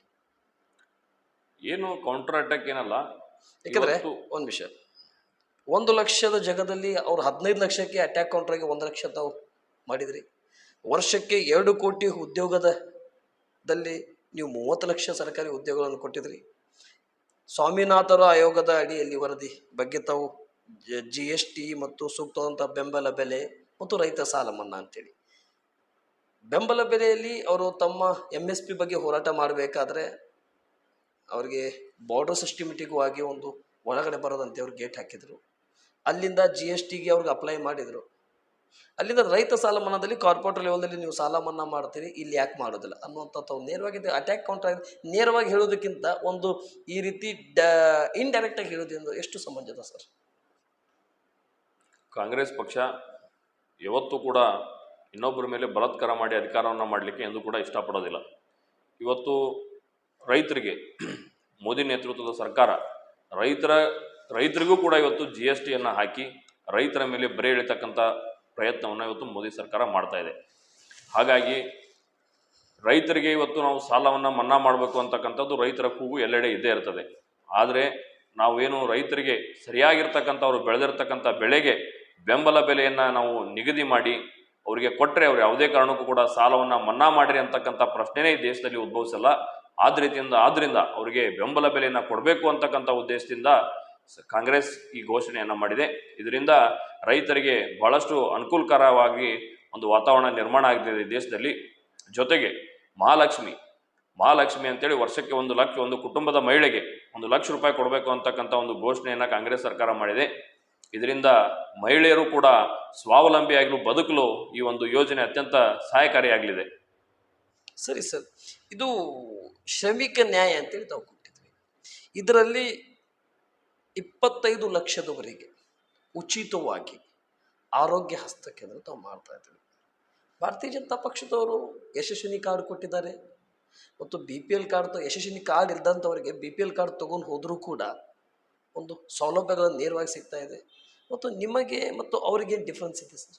ಏನು ಕೌಂಟರ್ ಅಟ್ಯಾಕ್ ಏನಲ್ಲ. ಯಾಕಂದ್ರೆ ಒಂದು ವಿಷಯ ಒಂದು ಲಕ್ಷದ ಜಗದಲ್ಲಿ ಅವ್ರು ಹದಿನೈದು ಲಕ್ಷಕ್ಕೆ ಅಟ್ಯಾಕ್ ಕೌಂಟ್ರಾಗಿ ಒಂದು ಲಕ್ಷ ತಾವು ಮಾಡಿದ್ರಿ. ವರ್ಷಕ್ಕೆ ಎರಡು ಕೋಟಿ ಉದ್ಯೋಗದ ದಲ್ಲಿ ನೀವು ಮೂವತ್ತು ಲಕ್ಷ ಸರ್ಕಾರಿ ಉದ್ಯೋಗಗಳನ್ನು ಕೊಟ್ಟಿದ್ರಿ. ಸ್ವಾಮಿನಾಥರ ಆಯೋಗದ ಅಡಿಯಲ್ಲಿ ವರದಿ ಬಗ್ಗೆ ತಾವು ಜಿ ಎಸ್ ಟಿ ಮತ್ತು ಸೂಕ್ತವಾದಂಥ ಬೆಂಬಲ ಬೆಲೆ ಮತ್ತು ರೈತ ಸಾಲ ಮನ್ನಾ ಅಂತೇಳಿ. ಬೆಂಬಲ ಬೆಲೆಯಲ್ಲಿ ಅವರು ತಮ್ಮ ಎಂ ಎಸ್ ಪಿ ಬಗ್ಗೆ ಹೋರಾಟ ಮಾಡಬೇಕಾದ್ರೆ ಅವರಿಗೆ ಬಾರ್ಡರ್ ಸಿಸ್ಟಮಿಟಿಗೂ ಆಗಿ ಒಂದು ಒಳಗಡೆ ಬರೋದಂತೆ ಅವ್ರು ಗೇಟ್ ಹಾಕಿದರು. ಅಲ್ಲಿಂದ ಜಿ ಎಸ್ ಟಿಗೆ ಅವ್ರಿಗೆ ಅಪ್ಲೈ ಮಾಡಿದರು. ಅಲ್ಲಿಂದ ರೈತ ಸಾಲ ಮನ್ನಾದಲ್ಲಿ ಕಾರ್ಪೊರೇಟ್ ಲೆವೆಲ್ದಲ್ಲಿ ನೀವು ಸಾಲ ಮನ್ನಾ ಮಾಡ್ತೀರಿ, ಇಲ್ಲಿ ಯಾಕೆ ಮಾಡೋದಿಲ್ಲ ಅನ್ನುವಂಥದ್ದು ನೇರವಾಗಿ ಅಟ್ಯಾಕ್ ಕೌಂಟರ್ ನೇರವಾಗಿ ಹೇಳೋದಕ್ಕಿಂತ ಒಂದು ಈ ರೀತಿ ಡ ಇಂಡೈರೆಕ್ಟಾಗಿ ಹೇಳೋದ್ರಿಂದ ಎಷ್ಟು ಸಮಂಜಸ ಸರ್? ಕಾಂಗ್ರೆಸ್ ಪಕ್ಷ ಇವತ್ತು ಕೂಡ ಇನ್ನೊಬ್ಬರ ಮೇಲೆ ಬಲಾತ್ಕಾರ ಮಾಡಿ ಅಧಿಕಾರವನ್ನು ಮಾಡಲಿಕ್ಕೆ ಎಂದು ಕೂಡ ಇಷ್ಟಪಡೋದಿಲ್ಲ. ಇವತ್ತು ರೈತರಿಗೆ ಮೋದಿ ನೇತೃತ್ವದ ಸರ್ಕಾರ ರೈತರ ರೈತರಿಗೂ ಕೂಡ ಇವತ್ತು ಜಿ ಎಸ್ ಟಿಯನ್ನು ಹಾಕಿ ರೈತರ ಮೇಲೆ ಬರೆ ಎಳಿತಕ್ಕಂಥ ಪ್ರಯತ್ನವನ್ನು ಇವತ್ತು ಮೋದಿ ಸರ್ಕಾರ ಮಾಡ್ತಾ ಇದೆ. ಹಾಗಾಗಿ ರೈತರಿಗೆ ಇವತ್ತು ನಾವು ಸಾಲವನ್ನು ಮನ್ನಾ ಮಾಡಬೇಕು ಅಂತಕ್ಕಂಥದ್ದು ರೈತರ ಕೂಗು ಎಲ್ಲೆಡೆ ಇದ್ದೇ ಇರ್ತದೆ. ಆದರೆ ನಾವೇನು ರೈತರಿಗೆ ಸರಿಯಾಗಿರ್ತಕ್ಕಂಥ ಅವರು ಬೆಳೆದಿರ್ತಕ್ಕಂಥ ಬೆಳೆಗೆ ಬೆಂಬಲ ಬೆಲೆಯನ್ನು ನಾವು ನಿಗದಿ ಮಾಡಿ ಅವರಿಗೆ ಕೊಟ್ಟರೆ ಅವ್ರು ಯಾವುದೇ ಕಾರಣಕ್ಕೂ ಕೂಡ ಸಾಲವನ್ನು ಮನ್ನಾ ಮಾಡಿರಿ ಅಂತಕ್ಕಂಥ ಪ್ರಶ್ನೆನೇ ಈ ದೇಶದಲ್ಲಿ ಉದ್ಭವಿಸಲ್ಲ. ಆದ ರೀತಿಯಿಂದ ಆದ್ದರಿಂದ ಅವರಿಗೆ ಬೆಂಬಲ ಬೆಲೆಯನ್ನು ಕೊಡಬೇಕು ಅಂತಕ್ಕಂಥ ಉದ್ದೇಶದಿಂದ ಕಾಂಗ್ರೆಸ್ ಈ ಘೋಷಣೆಯನ್ನು ಮಾಡಿದೆ. ಇದರಿಂದ ರೈತರಿಗೆ ಬಹಳಷ್ಟು ಅನುಕೂಲಕರವಾಗಿ ಒಂದು ವಾತಾವರಣ ನಿರ್ಮಾಣ ಆಗ್ತಿದೆ ದೇಶದಲ್ಲಿ. ಜೊತೆಗೆ ಮಹಾಲಕ್ಷ್ಮಿ ಮಹಾಲಕ್ಷ್ಮಿ ಅಂತೇಳಿ ವರ್ಷಕ್ಕೆ ಒಂದು ಲಕ್ಷ, ಒಂದು ಕುಟುಂಬದ ಮಹಿಳೆಗೆ ಒಂದು ಲಕ್ಷ ರೂಪಾಯಿ ಕೊಡಬೇಕು ಅಂತಕ್ಕಂಥ ಒಂದು ಘೋಷಣೆಯನ್ನು ಕಾಂಗ್ರೆಸ್ ಸರ್ಕಾರ ಮಾಡಿದೆ. ಇದರಿಂದ ಮಹಿಳೆಯರು ಕೂಡ ಸ್ವಾವಲಂಬಿಯಾಗಲು ಬದುಕಲು ಈ ಒಂದು ಯೋಜನೆ ಅತ್ಯಂತ ಸಹಾಯಕಾರಿಯಾಗಲಿದೆ ಸರಿ ಸರ್, ಇದು ಶ್ರಮಿಕ ನ್ಯಾಯ ಅಂತೇಳಿ ತಾವು ಕೊಟ್ಟಿದ್ವಿ. ಇದರಲ್ಲಿ ಇಪ್ಪತ್ತೈದು ಲಕ್ಷದವರೆಗೆ ಉಚಿತವಾಗಿ ಆರೋಗ್ಯ ಹಸ್ತಕೇಂದ್ರ ತಾವು ಮಾಡ್ತಾ ಇದ್ದೀವಿ. ಭಾರತೀಯ ಜನತಾ ಪಕ್ಷದವರು ಯಶಸ್ವಿನಿ ಕಾರ್ಡ್ ಕೊಟ್ಟಿದ್ದಾರೆ. ಮತ್ತು B P L card Yeshasvini card ಇಲ್ದಂಥವರಿಗೆ B P L card ತೊಗೊಂಡು ಹೋದರೂ ಕೂಡ ಒಂದು ಸೌಲಭ್ಯಗಳು ನೇರವಾಗಿ ಸಿಗ್ತಾ ಇದೆ. ಮತ್ತು ನಿಮಗೆ ಮತ್ತು ಅವರಿಗೆ ಡಿಫ್ರೆನ್ಸ್ ಇದೆ ಸರ್?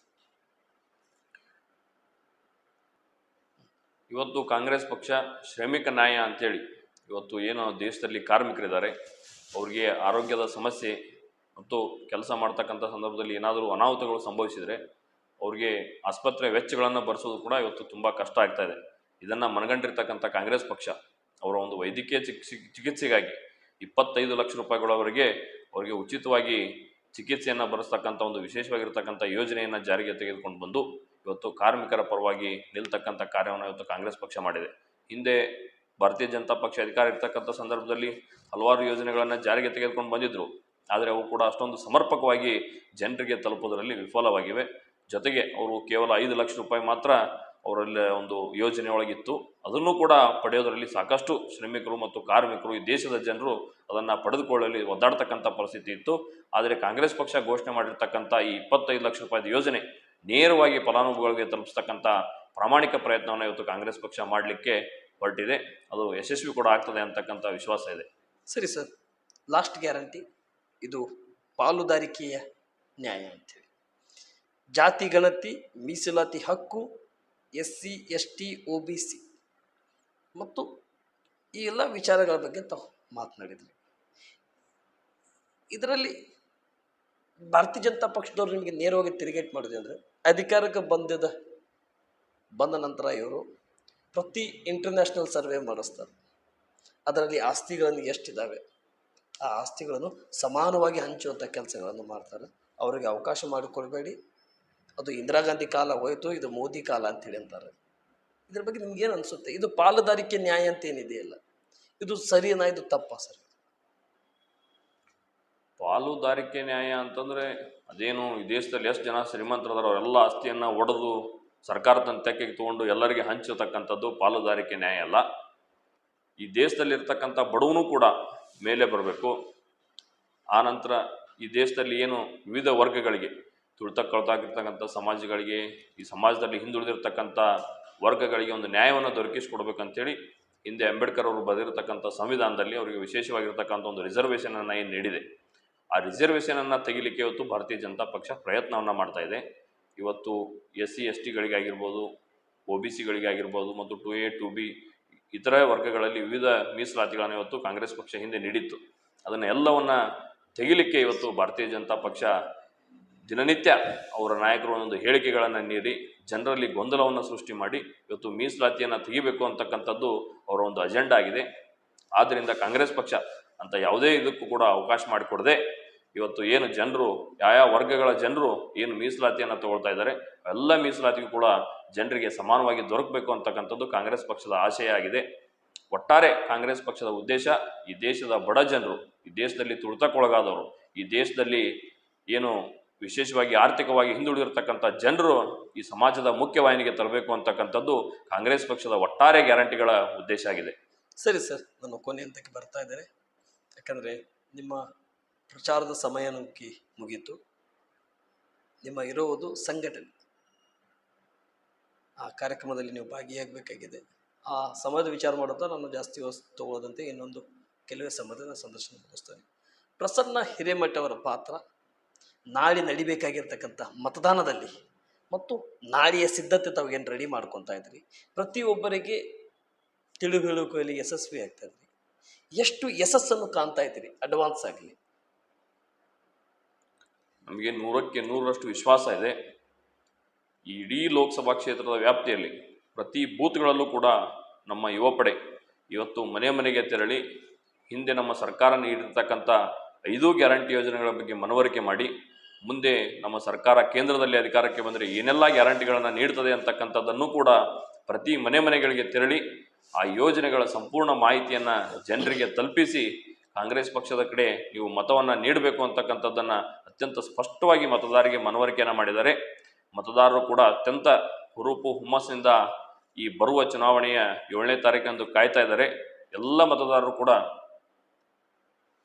ಇವತ್ತು ಕಾಂಗ್ರೆಸ್ ಪಕ್ಷ ಶ್ರಮಿಕ ನ್ಯಾಯ ಅಂತೇಳಿ ಇವತ್ತು ಏನೋ ದೇಶದಲ್ಲಿ ಕಾರ್ಮಿಕರಿದ್ದಾರೆ. ಅವ್ರಿಗೆ ಆರೋಗ್ಯದ ಸಮಸ್ಯೆ ಮತ್ತು ಕೆಲಸ ಮಾಡ್ತಕ್ಕಂಥ ಸಂದರ್ಭದಲ್ಲಿ ಏನಾದರೂ ಅನಾಹುತಗಳು ಸಂಭವಿಸಿದರೆ ಅವ್ರಿಗೆ ಆಸ್ಪತ್ರೆ ವೆಚ್ಚಗಳನ್ನು ಭರಿಸೋದು ಕೂಡ ಇವತ್ತು ತುಂಬ ಕಷ್ಟ ಆಗ್ತಾ ಇದೆ. ಇದನ್ನು ಮನಗಂಡಿರ್ತಕ್ಕಂಥ ಕಾಂಗ್ರೆಸ್ ಪಕ್ಷ ಅವರ ಒಂದು ವೈದ್ಯಕೀಯ ಚಿಕಿತ್ಸೆ ಚಿಕಿತ್ಸೆಗಾಗಿ ಇಪ್ಪತ್ತೈದು ಲಕ್ಷ ರೂಪಾಯಿಗಳವರೆಗೆ ಅವರಿಗೆ ಉಚಿತವಾಗಿ ಚಿಕಿತ್ಸೆಯನ್ನು ಬರೆಸ್ತಕ್ಕಂಥ ಒಂದು ವಿಶೇಷವಾಗಿರ್ತಕ್ಕಂಥ ಯೋಜನೆಯನ್ನು ಜಾರಿಗೆ ತೆಗೆದುಕೊಂಡು ಬಂದು ಇವತ್ತು ಕಾರ್ಮಿಕರ ಪರವಾಗಿ ನಿಲ್ತಕ್ಕಂಥ ಕಾರ್ಯವನ್ನು ಇವತ್ತು ಕಾಂಗ್ರೆಸ್ ಪಕ್ಷ ಮಾಡಿದೆ. ಹಿಂದೆ ಭಾರತೀಯ ಜನತಾ ಪಕ್ಷ ಅಧಿಕಾರ ಇರ್ತಕ್ಕಂಥ ಸಂದರ್ಭದಲ್ಲಿ ಹಲವಾರು ಯೋಜನೆಗಳನ್ನು ಜಾರಿಗೆ ತೆಗೆದುಕೊಂಡು ಬಂದಿದ್ದರು ಆದರೆ ಅವು ಕೂಡ ಅಷ್ಟೊಂದು ಸಮರ್ಪಕವಾಗಿ ಜನರಿಗೆ ತಲುಪೋದರಲ್ಲಿ ವಿಫಲವಾಗಿವೆ. ಜೊತೆಗೆ ಅವರು ಕೇವಲ ಐದು ಲಕ್ಷ ರೂಪಾಯಿ ಮಾತ್ರ ಅವರಲ್ಲಿ ಒಂದು ಯೋಜನೆಯೊಳಗಿತ್ತು ಅದನ್ನು ಕೂಡ ಪಡೆಯೋದರಲ್ಲಿ ಸಾಕಷ್ಟು ಶ್ರಮಿಕರು ಮತ್ತು ಕಾರ್ಮಿಕರು ಈ ದೇಶದ ಜನರು ಅದನ್ನು ಪಡೆದುಕೊಳ್ಳಲು ಒದ್ದಾಡ್ತಕ್ಕಂಥ ಪರಿಸ್ಥಿತಿ ಇತ್ತು. ಆದರೆ ಕಾಂಗ್ರೆಸ್ ಪಕ್ಷ ಘೋಷಣೆ ಮಾಡಿರ್ತಕ್ಕಂಥ ಈ ಇಪ್ಪತ್ತೈದು ಲಕ್ಷ ರೂಪಾಯಿದ ಯೋಜನೆ ನೇರವಾಗಿ ಫಲಾನುಭವಿಗಳಿಗೆ ತಲುಪಿಸ್ತಕ್ಕಂಥ ಪ್ರಾಮಾಣಿಕ ಪ್ರಯತ್ನವನ್ನು ಇವತ್ತು ಕಾಂಗ್ರೆಸ್ ಪಕ್ಷ ಮಾಡಲಿಕ್ಕೆ ಹೊರಟಿದೆ ಅದು ಯಶಸ್ವಿ ಕೂಡ ಆಗ್ತದೆ ಅಂತಕ್ಕಂಥ ವಿಶ್ವಾಸ ಇದೆ. ಸರಿ ಸರ್ ಲಾಸ್ಟ್ ಗ್ಯಾರಂಟಿ ಇದು ಪಾಲುದಾರಿಕೆಯ ನ್ಯಾಯ ಅಂತೇಳಿ ಜಾತಿ ಗಣತಿ, ಮೀಸಲಾತಿ ಹಕ್ಕು S C S T O B C. ಮತ್ತು ಈ ಎಲ್ಲ ವಿಚಾರಗಳ ಬಗ್ಗೆ ತಾವು ಮಾತನಾಡಿದ್ರಿ. ಇದರಲ್ಲಿ ಭಾರತೀಯ ಜನತಾ ಪಕ್ಷದವರು ನಿಮಗೆ ನೇರವಾಗಿ ತಿರುಗೇಟ್ ಮಾಡಿದೆ ಅಂದರೆ, ಅಧಿಕಾರಕ್ಕೆ ಬಂದಿದ ಬಂದ ನಂತರ ಇವರು ಪ್ರತಿ ಇಂಟರ್ನ್ಯಾಷನಲ್ ಸರ್ವೆ ಮಾಡಿಸ್ತಾರೆ. ಅದರಲ್ಲಿ ಆಸ್ತಿಗಳನ್ನು ಎಷ್ಟಿದ್ದಾವೆ ಆ ಆಸ್ತಿಗಳನ್ನು ಸಮಾನವಾಗಿ ಹಂಚುವಂಥ ಕೆಲಸಗಳನ್ನು ಮಾಡ್ತಾರೆ. ಅವರಿಗೆ ಅವಕಾಶ ಮಾಡಿಕೊಡಬೇಡಿ. ಅದು ಇಂದಿರಾ ಗಾಂಧಿ ಕಾಲ ಹೋಯಿತು, ಇದು ಮೋದಿ ಕಾಲ ಅಂತೇಳಿ ಅಂತಾರೆ. ಇದ್ರ ಬಗ್ಗೆ ನಿಮ್ಗೇನು ಅನಿಸುತ್ತೆ? ಇದು ಪಾಲುದಾರಿಕೆ ನ್ಯಾಯ ಅಂತ ಏನಿದೆಯಲ್ಲ, ಇದು ಸರಿನಾ ಇದು ತಪ್ಪಾ ಸರ್? ಪಾಲುದಾರಿಕೆ ನ್ಯಾಯ ಅಂತಂದ್ರೆ ಅದೇನು ಈ ದೇಶದಲ್ಲಿ ಎಷ್ಟು ಜನ ಶ್ರೀಮಂತರದಾರ, ಅವರೆಲ್ಲ ಆಸ್ತಿಯನ್ನ ಒಡೆದು ಸರ್ಕಾರದ ತೆಕ್ಕೆಗೆ ತಗೊಂಡು ಎಲ್ಲರಿಗೆ ಹಂಚತಕ್ಕಂಥದ್ದು ಪಾಲುದಾರಿಕೆ ನ್ಯಾಯ ಅಲ್ಲ. ಈ ದೇಶದಲ್ಲಿರ್ತಕ್ಕಂಥ ಬಡವನು ಕೂಡ ಮೇಲೆ ಬರಬೇಕು. ಆನಂತರ ನಂತರ ಈ ದೇಶದಲ್ಲಿ ಏನು ವಿವಿಧ ವರ್ಗಗಳಿಗೆ ತುಳಿತಕ್ಕೊಳತಾಗಿರ್ತಕ್ಕಂಥ ಸಮಾಜಗಳಿಗೆ, ಈ ಸಮಾಜದಲ್ಲಿ ಹಿಂದುಳಿದಿರ್ತಕ್ಕಂಥ ವರ್ಗಗಳಿಗೆ ಒಂದು ನ್ಯಾಯವನ್ನು ದೊರಕಿಸಿಕೊಡ್ಬೇಕಂತೇಳಿ ಹಿಂದೆ ಅಂಬೇಡ್ಕರ್ ಅವರು ಬರೆದಿರತಕ್ಕಂಥ ಸಂವಿಧಾನದಲ್ಲಿ ಅವರಿಗೆ ವಿಶೇಷವಾಗಿರ್ತಕ್ಕಂಥ ಒಂದು ರಿಸರ್ವೇಷನನ್ನು ಏನು ನೀಡಿದೆ. ಆ ರಿಸರ್ವೇಷನನ್ನು ತೆಗಿಲಿಕ್ಕೆ ಇವತ್ತು ಭಾರತೀಯ ಜನತಾ ಪಕ್ಷ ಪ್ರಯತ್ನವನ್ನು ಮಾಡ್ತಾ ಇದೆ. ಇವತ್ತು ಎಸ್ ಸಿ, ಎಸ್ ಟಿಗಳಿಗಾಗಿರ್ಬೋದು ಒ ಬಿ ಸಿಗಳಿಗಾಗಿರ್ಬೋದು ಮತ್ತು ಟು ಎ, ಟು ಬಿ ಇತರ ವರ್ಗಗಳಲ್ಲಿ ವಿವಿಧ ಮೀಸಲಾತಿಗಳನ್ನು ಇವತ್ತು ಕಾಂಗ್ರೆಸ್ ಪಕ್ಷ ಹಿಂದೆ ನೀಡಿತ್ತು. ಅದನ್ನು ಎಲ್ಲವನ್ನ ತೆಗಿಲಿಕ್ಕೆ ಇವತ್ತು ಭಾರತೀಯ ಜನತಾ ಪಕ್ಷ ದಿನನಿತ್ಯ ಅವರ ನಾಯಕರು ಒಂದೊಂದು ಹೇಳಿಕೆಗಳನ್ನು ನೀಡಿ, ಜನರಲ್ಲಿ ಗೊಂದಲವನ್ನು ಸೃಷ್ಟಿ ಮಾಡಿ, ಇವತ್ತು ಮೀಸಲಾತಿಯನ್ನು ತೆಗಿಬೇಕು ಅಂತಕ್ಕಂಥದ್ದು ಅವರ ಒಂದು ಅಜೆಂಡಾ ಆಗಿದೆ ಆದ್ದರಿಂದ ಕಾಂಗ್ರೆಸ್ ಪಕ್ಷ ಅಂತ ಯಾವುದೇ ಇದಕ್ಕೂ ಕೂಡ ಅವಕಾಶ ಮಾಡಿಕೊಡದೆ ಇವತ್ತು ಏನು ಜನರು ಯಾವ ವರ್ಗಗಳ ಜನರು ಏನು ಮೀಸಲಾತಿಯನ್ನು ತಗೊಳ್ತಾ ಇದ್ದಾರೆ, ಎಲ್ಲ ಮೀಸಲಾತಿಗೂ ಕೂಡ ಜನರಿಗೆ ಸಮಾನವಾಗಿ ದೊರಕಬೇಕು ಅಂತಕ್ಕಂಥದ್ದು ಕಾಂಗ್ರೆಸ್ ಪಕ್ಷದ ಆಶಯ ಆಗಿದೆ. ಒಟ್ಟಾರೆ ಕಾಂಗ್ರೆಸ್ ಪಕ್ಷದ ಉದ್ದೇಶ, ಈ ದೇಶದ ಬಡ ಜನರು, ಈ ದೇಶದಲ್ಲಿ ತುಳಿತಕ್ಕೊಳಗಾದವರು, ಈ ದೇಶದಲ್ಲಿ ಏನು ವಿಶೇಷವಾಗಿ ಆರ್ಥಿಕವಾಗಿ ಹಿಂದುಳಿದಿರ್ತಕ್ಕಂಥ ಜನರು ಈ ಸಮಾಜದ ಮುಖ್ಯವಾಹಿನಿಗೆ ತರಬೇಕು ಅಂತಕ್ಕಂಥದ್ದು ಕಾಂಗ್ರೆಸ್ ಪಕ್ಷದ ಒಟ್ಟಾರೆ ಗ್ಯಾರಂಟಿಗಳ ಉದ್ದೇಶ ಆಗಿದೆ. ಸರಿ ಸರ್, ನಾನು ಕೊನೆ ಹಂತಕ್ಕೆ ಬರ್ತಾ ಇದ್ದಾರೆ ಯಾಕಂದರೆ ನಿಮ್ಮ ಪ್ರಚಾರದ ಸಮಯ ನುಗ್ಗಿ ಮುಗೀತು. ನಿಮ್ಮ ಇರುವುದು ಸಂಘಟನೆ. ಆ ಕಾರ್ಯಕ್ರಮದಲ್ಲಿ ನೀವು ಭಾಗಿಯಾಗಬೇಕಾಗಿದೆ. ಆ ಸಮಯದ ವಿಚಾರ ಮಾಡುತ್ತಾ ನಾನು ಜಾಸ್ತಿ ವಸ್ತು ತಗೊಳ್ಳೋದಂತೆ ಇನ್ನೊಂದು ಕೆಲವೇ ಸಮಯದ ಸಂದರ್ಶನ ಮುಗಿಸ್ತೇನೆ. ಪ್ರಸನ್ನ ಹಿರೇಮಠ ಅವರ ಪಾತ್ರ ನಾಳೆ ನಡಿಬೇಕಾಗಿರ್ತಕ್ಕಂಥ ಮತದಾನದಲ್ಲಿ ಮತ್ತು ನಾಳೆಯ ಸಿದ್ಧತೆ ತಾವೇನು ರೆಡಿ ಮಾಡ್ಕೊತಾ ಇದ್ರಿ? ಪ್ರತಿಯೊಬ್ಬರಿಗೆ ತಿಳು ಹೇಳುವಿಕೆಯಲ್ಲಿ ಯಶಸ್ವಿ ಆಗ್ತಾ ಇದ್ರಿ. ಎಷ್ಟು ಯಶಸ್ಸನ್ನು ಕಾಣ್ತಾ ಇದ್ದೀರಿ ಅಡ್ವಾನ್ಸ್ ಆಗಲಿ. ನಮಗೆ ನೂರಕ್ಕೆ ನೂರರಷ್ಟು ವಿಶ್ವಾಸ ಇದೆ. ಇಡೀ ಲೋಕಸಭಾ ಕ್ಷೇತ್ರದ ವ್ಯಾಪ್ತಿಯಲ್ಲಿ ಪ್ರತಿ ಬೂತ್ಗಳಲ್ಲೂ ಕೂಡ ನಮ್ಮ ಯುವ ಪಡೆ ಇವತ್ತು ಮನೆ ಮನೆಗೆ ತೆರಳಿ ಹಿಂದೆ ನಮ್ಮ ಸರ್ಕಾರ ನೀಡಿರ್ತಕ್ಕಂಥ ಐದು ಗ್ಯಾರಂಟಿ ಯೋಜನೆಗಳ ಬಗ್ಗೆ ಮನವರಿಕೆ ಮಾಡಿ, ಮುಂದೆ ನಮ್ಮ ಸರ್ಕಾರ ಕೇಂದ್ರದಲ್ಲಿ ಅಧಿಕಾರಕ್ಕೆ ಬಂದರೆ ಏನೆಲ್ಲ ಗ್ಯಾರಂಟಿಗಳನ್ನು ನೀಡ್ತದೆ ಅಂತಕ್ಕಂಥದ್ದನ್ನು ಕೂಡ ಪ್ರತಿ ಮನೆ ಮನೆಗಳಿಗೆ ತೆರಳಿ ಆ ಯೋಜನೆಗಳ ಸಂಪೂರ್ಣ ಮಾಹಿತಿಯನ್ನು ಜನರಿಗೆ ತಲುಪಿಸಿ ಕಾಂಗ್ರೆಸ್ ಪಕ್ಷದ ಕಡೆ ನೀವು ಮತವನ್ನು ನೀಡಬೇಕು ಅಂತಕ್ಕಂಥದ್ದನ್ನು ಅತ್ಯಂತ ಸ್ಪಷ್ಟವಾಗಿ ಮತದಾರರಿಗೆ ಮನವರಿಕೆಯನ್ನು ಮಾಡಿದ್ದಾರೆ. ಮತದಾರರು ಕೂಡ ಅತ್ಯಂತ ಹುರುಪು ಹುಮ್ಮಸ್ಸಿನಿಂದ ಈ ಬರುವ ಚುನಾವಣೆಯ ಏಳನೇ ತಾರೀಕಂದು ಕಾಯ್ತಾ ಇದ್ದಾರೆ. ಎಲ್ಲ ಮತದಾರರು ಕೂಡ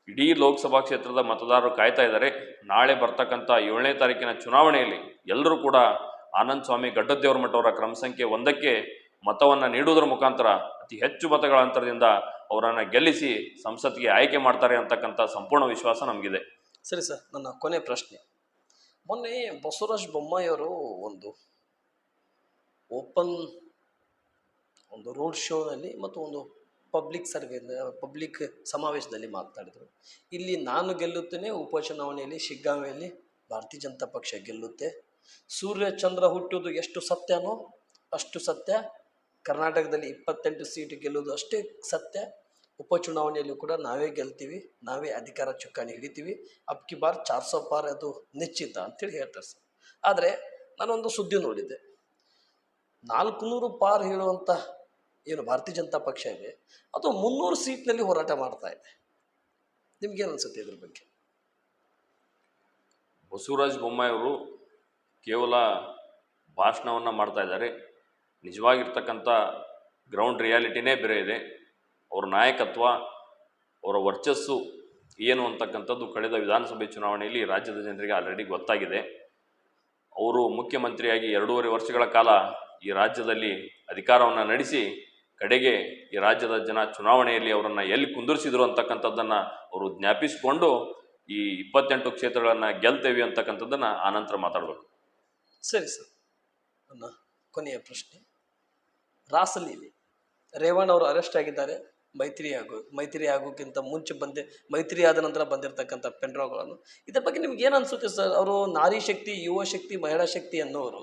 ಇಡೀ ಲೋಕಸಭಾ ಕ್ಷೇತ್ರದ ಮತದಾರರು ಕಾಯ್ತಾ ಇದ್ದಾರೆ. ನಾಳೆ ಬರ್ತಕ್ಕಂಥ ಏಳನೇ ತಾರೀಕಿನ ಚುನಾವಣೆಯಲ್ಲಿ ಎಲ್ಲರೂ ಕೂಡ ಆನಂದ್ ಸ್ವಾಮಿ ಗಡ್ಡದೇವರ ಮಠವರ ಕ್ರಮ ಸಂಖ್ಯೆ ಒಂದಕ್ಕೆ ಮತವನ್ನು ನೀಡುವುದರ ಮುಖಾಂತರ ಅತಿ ಹೆಚ್ಚು ಮತಗಳ ಅಂತರದಿಂದ ಅವರನ್ನು ಗೆಲ್ಲಿಸಿ ಸಂಸತ್ತಿಗೆ ಆಯ್ಕೆ ಮಾಡ್ತಾರೆ ಅಂತಕ್ಕಂಥ ಸಂಪೂರ್ಣ ವಿಶ್ವಾಸ ನಮಗಿದೆ. ಸರಿ ಸರ್, ನನ್ನ ಕೊನೆ ಪ್ರಶ್ನೆ. ಮೊನ್ನೆ ಬಸವರಾಜ್ ಬೊಮ್ಮಾಯಿಯವರು ಒಂದು ಓಪನ್ ಒಂದು ರೋಡ್ ಶೋನಲ್ಲಿ ಮತ್ತು ಒಂದು ಪಬ್ಲಿಕ್ ಸರ್ವೆ, ಪಬ್ಲಿಕ್ ಸಮಾವೇಶದಲ್ಲಿ ಮಾತಾಡಿದರು. ಇಲ್ಲಿ ನಾನು ಗೆಲ್ಲುತ್ತೇನೆ, ಉಪಚುನಾವಣೆಯಲ್ಲಿ ಶಿಗ್ಗಾಂವೆಯಲ್ಲಿ ಭಾರತೀಯ ಜನತಾ ಪಕ್ಷ ಗೆಲ್ಲುತ್ತೆ. ಸೂರ್ಯ ಚಂದ್ರ ಹುಟ್ಟುವುದು ಎಷ್ಟು ಸತ್ಯನೋ ಅಷ್ಟು ಸತ್ಯ. ಕರ್ನಾಟಕದಲ್ಲಿ ಇಪ್ಪತ್ತೆಂಟು ಸೀಟ್ ಗೆಲ್ಲುವುದು ಅಷ್ಟೇ ಸತ್ಯ. ಉಪಚುನಾವಣೆಯಲ್ಲೂ ಕೂಡ ನಾವೇ ಗೆಲ್ತೀವಿ, ನಾವೇ ಅಧಿಕಾರ ಚುಕ್ಕಾಣಿ ಹಿಡಿತೀವಿ. ಅಬ್ಕಿ ಬಾರ್ ಚಾರ್ ಸೋ ಪಾರ್ ಅದು ನಿಶ್ಚಿತ ಅಂತೇಳಿ ಹೇಳ್ತಾರೆ ಸರ್. ಆದರೆ ನಾನೊಂದು ಸುದ್ದಿ ನೋಡಿದ್ದೆ. ನಾಲ್ಕುನೂರು ಪಾರ್ ಹೇಳುವಂಥ ಏನು ಭಾರತೀಯ ಜನತಾ ಪಕ್ಷ ಇದೆ, ಅದು ಮುನ್ನೂರು ಸೀಟ್ನಲ್ಲಿ ಹೋರಾಟ ಮಾಡ್ತಾ ಇದೆ. ನಿಮ್ಗೇನು ಅನಿಸುತ್ತೆ ಇದ್ರ ಬಗ್ಗೆ? ಬಸವರಾಜ ಬೊಮ್ಮಾಯಿ ಅವರು ಕೇವಲ ಭಾಷಣವನ್ನು ಮಾಡ್ತಾ ಇದ್ದಾರೆ. ನಿಜವಾಗಿರ್ತಕ್ಕಂಥ ಗ್ರೌಂಡ್ ರಿಯಾಲಿಟಿನೇ ಬೇರೆ ಇದೆ. ಅವರ ನಾಯಕತ್ವ, ಅವರ ವರ್ಚಸ್ಸು ಏನು ಅಂತಕ್ಕಂಥದ್ದು ಕಳೆದ ವಿಧಾನಸಭೆ ಚುನಾವಣೆಯಲ್ಲಿ ರಾಜ್ಯದ ಜನರಿಗೆ ಆಲ್ರೆಡಿ ಗೊತ್ತಾಗಿದೆ. ಅವರು ಮುಖ್ಯಮಂತ್ರಿಯಾಗಿ ಎರಡೂವರೆ ವರ್ಷಗಳ ಕಾಲ ಈ ರಾಜ್ಯದಲ್ಲಿ ಅಧಿಕಾರವನ್ನು ನಡೆಸಿ, ಕಡೆಗೆ ಈ ರಾಜ್ಯದ ಜನ ಚುನಾವಣೆಯಲ್ಲಿ ಅವರನ್ನು ಎಲ್ಲಿ ಕುಂದಿರಿಸಿದ್ರು ಅಂತಕ್ಕಂಥದ್ದನ್ನು ಅವರು ಜ್ಞಾಪಿಸಿಕೊಂಡು ಈ ಇಪ್ಪತ್ತೆಂಟು ಕ್ಷೇತ್ರಗಳನ್ನು ಗೆಲ್ತೇವೆ ಅಂತಕ್ಕಂಥದ್ದನ್ನು ಆನಂತರ ಮಾತಾಡಬೇಕು. ಸರಿ ಸರ್. ನನ್ನ ಕೊನೆಯ ಪ್ರಶ್ನೆ. ರಾಸಲೀಲೆ ರೇವಣ್ಣ ಅವರು ಅರೆಸ್ಟ್ ಆಗಿದ್ದಾರೆ. ಮೈತ್ರಿ ಆಗೋ, ಮೈತ್ರಿ ಆಗೋಕ್ಕಿಂತ ಮುಂಚೆ ಬಂದೆ, ಮೈತ್ರಿ ಆದ ನಂತರ ಬಂದಿರತಕ್ಕಂಥ ಪೆಂಡ್ರೋಗಳನ್ನು. ಇದ್ರ ಬಗ್ಗೆ ನಿಮ್ಗೆ ಏನು ಅನಿಸುತ್ತೆ ಸರ್ ಅವರು ನಾರಿ ಶಕ್ತಿ, ಯುವ ಶಕ್ತಿ, ಮಹಿಳಾ ಶಕ್ತಿ ಅನ್ನೋರು,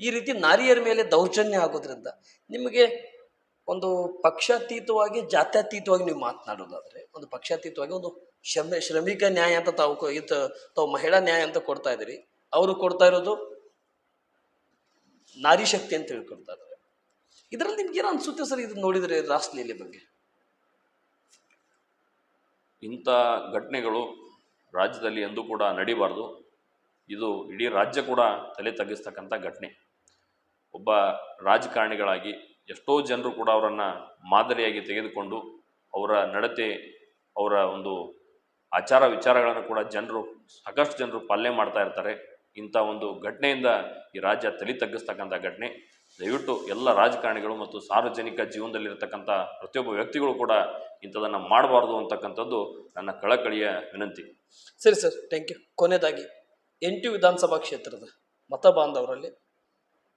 ಈ ರೀತಿ ನಾರಿಯರ ಮೇಲೆ ದೌರ್ಜನ್ಯ ಆಗೋದ್ರಿಂದ ನಿಮಗೆ ಒಂದು ಪಕ್ಷಾತೀತವಾಗಿ, ಜಾತ್ಯತೀತವಾಗಿ ನೀವು ಮಾತನಾಡೋದಾದರೆ, ಒಂದು ಪಕ್ಷಾತೀತವಾಗಿ ಒಂದು ಶ್ರಮ, ಶ್ರಮಿಕ ನ್ಯಾಯ ಅಂತ ತಾವು ಇದು ತಾವು ಮಹಿಳಾ ನ್ಯಾಯ ಅಂತ ಕೊಡ್ತಾ ಇದ್ದೀರಿ. ಅವರು ಕೊಡ್ತಾ ಇರೋದು ನಾರಿ ಶಕ್ತಿ ಅಂತ ಹೇಳ್ಕೊಡ್ತಾ ಇದ್ದಾರೆ. ಇದರಲ್ಲಿ ನಿಮ್ಗೆ ಏನೋ ಅನ್ಸುತ್ತೆ ಸರ್ ಇದು ನೋಡಿದರೆ ರಾಸಲೀಲೆ ಬಗ್ಗೆ? ಇಂಥ ಘಟನೆಗಳು ರಾಜ್ಯದಲ್ಲಿ ಎಂದೂ ಕೂಡ ನಡಿಬಾರ್ದು. ಇದು ಇಡೀ ರಾಜ್ಯ ಕೂಡ ತಲೆ ತಗ್ಗಿಸ್ತಕ್ಕಂಥ ಘಟನೆ. ಒಬ್ಬ ರಾಜಕಾರಣಿಗಳಾಗಿ ಎಷ್ಟೋ ಜನರು ಕೂಡ ಅವರನ್ನು ಮಾದರಿಯಾಗಿ ತೆಗೆದುಕೊಂಡು ಅವರ ನಡತೆ, ಅವರ ಒಂದು ಆಚಾರ ವಿಚಾರಗಳನ್ನು ಕೂಡ ಜನರು, ಸಾಕಷ್ಟು ಜನರು ಪಾಲನೆ ಮಾಡ್ತಾ ಇರ್ತಾರೆ. ಇಂಥ ಒಂದು ಘಟನೆಯಿಂದ ಈ ರಾಜ್ಯ ತಲೆ ತಗ್ಗಿಸ್ತಕ್ಕಂಥ ಘಟನೆ. ದಯವಿಟ್ಟು ಎಲ್ಲ ರಾಜಕಾರಣಿಗಳು ಮತ್ತು ಸಾರ್ವಜನಿಕ ಜೀವನದಲ್ಲಿರತಕ್ಕಂಥ ಪ್ರತಿಯೊಬ್ಬ ವ್ಯಕ್ತಿಗಳು ಕೂಡ ಇಂಥದನ್ನು ಮಾಡಬಾರ್ದು ಅಂತಕ್ಕಂಥದ್ದು ನನ್ನ ಕಳಕಳಿಯ ವಿನಂತಿ. ಸರಿ ಸರ್ ಥ್ಯಾಂಕ್ ಯು ಕೊನೆಯದಾಗಿ ಎಂಟು ವಿಧಾನಸಭಾ ಕ್ಷೇತ್ರದ ಮತ ಬಾಂಧವರಲ್ಲಿ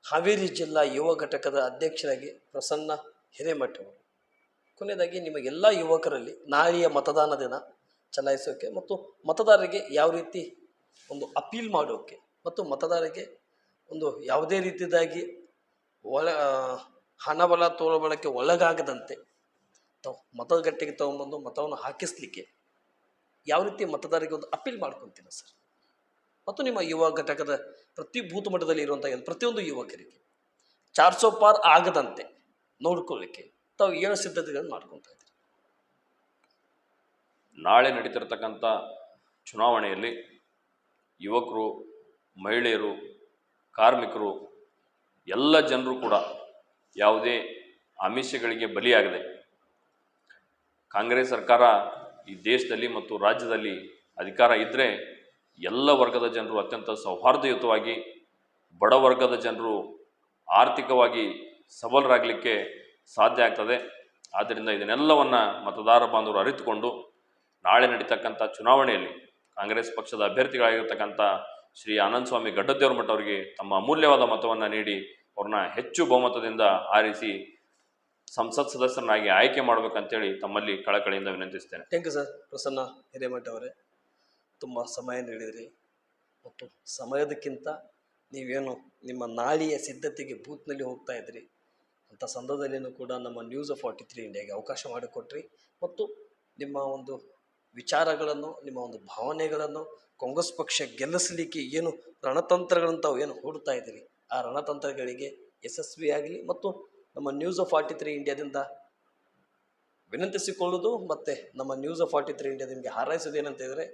ಹಾವೇರಿ ಜಿಲ್ಲಾ ಯುವ ಘಟಕದ ಅಧ್ಯಕ್ಷರಾಗಿ ಪ್ರಸನ್ನ ಹಿರೇಮಠ ಅವರು. ಕೊನೆಯದಾಗಿ ನಿಮಗೆಲ್ಲ ಯುವಕರಲ್ಲಿ ನಾಳೆಯ ಮತದಾನ ದಿನ ಚಲಾಯಿಸೋಕೆ ಮತ್ತು ಮತದಾರರಿಗೆ ಯಾವ ರೀತಿ ಒಂದು ಅಪೀಲ್ ಮಾಡೋಕೆ ಮತ್ತು ಮತದಾರರಿಗೆ ಒಂದು ಯಾವುದೇ ರೀತಿಯಾಗಿ ಒಳ ಹಣಬಲ ತೋಳಬಳಕ್ಕೆ ಒಳಗಾಗದಂತೆ ತಾವು ಮತಗಟ್ಟೆಗೆ ತಗೊಂಬಂದು ಮತವನ್ನು ಹಾಕಿಸ್ಲಿಕ್ಕೆ ಯಾವ ರೀತಿ ಮತದಾರರಿಗೆ ಒಂದು ಅಪೀಲ್ ಮಾಡ್ಕೊತೀರ ಸರ್? ಮತ್ತು ನಿಮ್ಮ ಯುವ ಘಟಕದ ಪ್ರತಿ ಬೂತ್ ಮಟ್ಟದಲ್ಲಿ ಇರುವಂಥ ಪ್ರತಿಯೊಂದು ಯುವಕರಿಗೆ ಚಾರ್ಸೋ ಪಾರ್ ಆಗದಂತೆ ನೋಡ್ಕೊಳ್ಳಿಕ್ಕೆ ತಾವು ಏನು ಸಿದ್ಧತೆಗಳನ್ನು ಮಾಡ್ಕೊತಾ ಇದ್ದೀರಿ? ನಾಳೆ ನಡೀತಿರ್ತಕ್ಕಂಥ ಚುನಾವಣೆಯಲ್ಲಿ ಯುವಕರು, ಮಹಿಳೆಯರು, ಕಾರ್ಮಿಕರು ಎಲ್ಲ ಜನರು ಕೂಡ ಯಾವುದೇ ಆಮಿಷಗಳಿಗೆ ಬಲಿಯಾಗದೆ ಕಾಂಗ್ರೆಸ್ ಸರ್ಕಾರ ಈ ದೇಶದಲ್ಲಿ ಮತ್ತು ರಾಜ್ಯದಲ್ಲಿ ಅಧಿಕಾರ ಇದ್ದರೆ ಎಲ್ಲ ವರ್ಗದ ಜನರು ಅತ್ಯಂತ ಸೌಹಾರ್ದಯುತವಾಗಿ, ಬಡ ವರ್ಗದ ಜನರು ಆರ್ಥಿಕವಾಗಿ ಸಬಲರಾಗಲಿಕ್ಕೆ ಸಾಧ್ಯ ಆಗ್ತದೆ. ಆದ್ದರಿಂದ ಇದನ್ನೆಲ್ಲವನ್ನು ಮತದಾರ ಬಾಂಧವರು ಅರಿತುಕೊಂಡು ನಾಳೆ ನಡೀತಕ್ಕಂಥ ಚುನಾವಣೆಯಲ್ಲಿ ಕಾಂಗ್ರೆಸ್ ಪಕ್ಷದ ಅಭ್ಯರ್ಥಿಗಳಾಗಿರ್ತಕ್ಕಂಥ ಶ್ರೀ ಆನಂದ ಸ್ವಾಮಿ ಗಡ್ಡದೇವ್ರ ಮಠ ಅವರಿಗೆ ತಮ್ಮ ಅಮೂಲ್ಯವಾದ ಮತವನ್ನು ನೀಡಿ ಅವ್ರನ್ನ ಹೆಚ್ಚು ಬಹುಮತದಿಂದ ಆರಿಸಿ ಸಂಸತ್ ಸದಸ್ಯರನ್ನಾಗಿ ಆಯ್ಕೆ ಮಾಡ್ಬೇಕಂತೇಳಿ ತಮ್ಮಲ್ಲಿ ಕಳಕಳಿಯಿಂದ ವಿನಂತಿಸ್ತೇನೆ. Thank you sir Prasanna Hiremath ಅವರೇ, ತುಂಬ ಸಮಯ ನೀಡಿದ್ರಿ. ಮತ್ತು ಸಮಯದಕ್ಕಿಂತ ನೀವೇನು ನಿಮ್ಮ ನಾಳಿಯ ಸಿದ್ಧತೆಗೆ ಬೂತ್ನಲ್ಲಿ ಹೋಗ್ತಾ ಇದ್ರಿ ಅಂಥ ಸಂದರ್ಭದಲ್ಲಿಯೂ ಕೂಡ ನಮ್ಮ ನ್ಯೂಸ್ ಫಾರ್ಟಿ ತ್ರೀ ಇಂಡಿಯಾಗೆ ಅವಕಾಶ ಮಾಡಿಕೊಟ್ರಿ. ಮತ್ತು ನಿಮ್ಮ ಒಂದು ವಿಚಾರಗಳನ್ನು, ನಿಮ್ಮ ಒಂದು ಭಾವನೆಗಳನ್ನು ಕಾಂಗ್ರೆಸ್ ಪಕ್ಷ ಗೆಲ್ಲಿಸಲಿಕ್ಕೆ ಏನು ರಣತಂತ್ರಗಳನ್ನು ಏನು ಹೂಡ್ತಾ ಇದ್ದೀರಿ ಆ ರಣತಂತ್ರಗಳಿಗೆ ಯಶಸ್ವಿಯಾಗಲಿ ಮತ್ತು ನಮ್ಮ ನ್ಯೂಸ್ ಫಾರ್ಟಿ ತ್ರೀ ಇಂಡಿಯಾದಿಂದ ವಿನಂತಿಸಿಕೊಳ್ಳೋದು ಮತ್ತು ನಮ್ಮ ನ್ಯೂಸ್ ಫಾರ್ಟಿ ತ್ರೀ ಇಂಡಿಯಾ ನಿಮಗೆ ಹಾರೈಸೋದು ಏನಂತ ಹೇಳಿದ್ರೆ,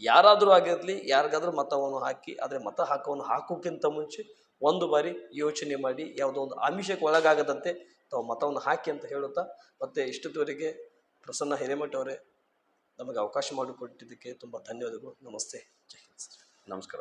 ಯಾರಾದರೂ ಆಗಿರಲಿ, ಯಾರಿಗಾದರೂ ಮತವನ್ನು ಹಾಕಿ, ಆದರೆ ಮತ ಹಾಕೋವನ್ನು ಹಾಕೋಕ್ಕಿಂತ ಮುಂಚೆ ಒಂದು ಬಾರಿ ಯೋಚನೆ ಮಾಡಿ, ಯಾವುದೋ ಒಂದು ಆಮಿಷಕ್ಕೆ ಒಳಗಾಗದಂತೆ ತಾವು ಮತವನ್ನು ಹಾಕಿ ಅಂತ ಹೇಳುತ್ತಾ ಮತ್ತು ಇಷ್ಟದವರೆಗೆ ಪ್ರಸನ್ನ ಹಿರೇಮಠ ಅವರೇ ನಮಗೆ ಅವಕಾಶ ಮಾಡಿಕೊಟ್ಟಿದ್ದಕ್ಕೆ ತುಂಬ ಧನ್ಯವಾದಗಳು. ನಮಸ್ತೆ. ಜೈ ಹಿಂದ್ ಸರ್. ನಮಸ್ಕಾರ.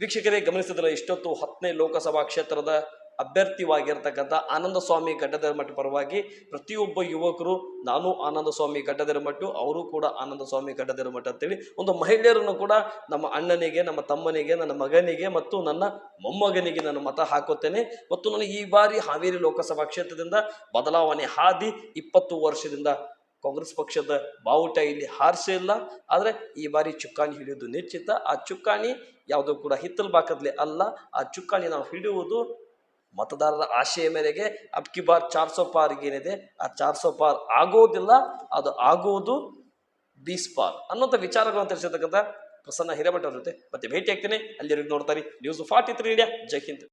ವೀಕ್ಷಕರೇ ಗಮನಿಸಿದ್ರೆ ಇಷ್ಟೊತ್ತು ಹತ್ತನೇ ಲೋಕಸಭಾ ಕ್ಷೇತ್ರದ ಅಭ್ಯರ್ಥಿವಾಗಿರ್ತಕ್ಕಂಥ ಆನಂದ ಸ್ವಾಮಿ ಗಡ್ಡದರಮಠ ಪರವಾಗಿ ಪ್ರತಿಯೊಬ್ಬ ಯುವಕರು ನಾನು ಆನಂದ ಸ್ವಾಮಿ ಗಡ್ಡದರಮಠ ಅವರು ಕೂಡ ಆನಂದ ಸ್ವಾಮಿ ಗಡ್ಡದರಮಠ ಅಂತೇಳಿ ಒಂದು ಮಹಿಳೆಯರನ್ನು ಕೂಡ ನಮ್ಮ ಅಣ್ಣನಿಗೆ ನಮ್ಮ ತಮ್ಮನಿಗೆ ನನ್ನ ಮಗನಿಗೆ ಮತ್ತು ನನ್ನ ಮೊಮ್ಮಗನಿಗೆ ನಾನು ಮತ ಹಾಕುತ್ತೇನೆ. ಮತ್ತು ನಾನು ಈ ಬಾರಿ ಹಾವೇರಿ ಲೋಕಸಭಾ ಕ್ಷೇತ್ರದಿಂದ ಬದಲಾವಣೆ ಹಾದಿ ಇಪ್ಪತ್ತು ವರ್ಷದಿಂದ ಕಾಂಗ್ರೆಸ್ ಪಕ್ಷದ ಬಾವುಟ ಇಲ್ಲಿ ಹಾರಿಸೇ ಇಲ್ಲ. ಆದರೆ ಈ ಬಾರಿ ಚುಕ್ಕಾಣಿ ಹಿಡಿಯೋದು ನಿಶ್ಚಿತ. ಆ ಚುಕ್ಕಾಣಿ ಯಾವುದೂ ಕೂಡ ಹಿತ್ತಲು ಬಾಕದ್ಲೆ ಅಲ್ಲ. ಆ ಚುಕ್ಕಾಣಿ ನಾವು ಹಿಡಿಯುವುದು ಮತದಾರರ ಆಶಯ ಮೇರೆಗೆ. ಅಬ್ಕಿ ಬಾರ್ ಚಾರ್ ಸೋ ಏನಿದೆ, ಆ ಚಾರ್ ಸೋ ಪಾರ್ ಆಗೋದಿಲ್ಲ. ಅದು ಆಗುವುದು ಬೀಸ್ ಪಾರ್ ಅನ್ನೋಂಥ ವಿಚಾರಗಳನ್ನು ತಿಳಿಸಿರ್ತಕ್ಕಂಥ ಪ್ರಸನ್ನ ಹಿರೇಮಠ ಅವ್ರ ಜೊತೆ ಮತ್ತೆ ಭೇಟಿ ಆಗ್ತೇನೆ ಅಲ್ಲಿ ನೋಡ್ತಾರೆ news forty three India Jai Hind.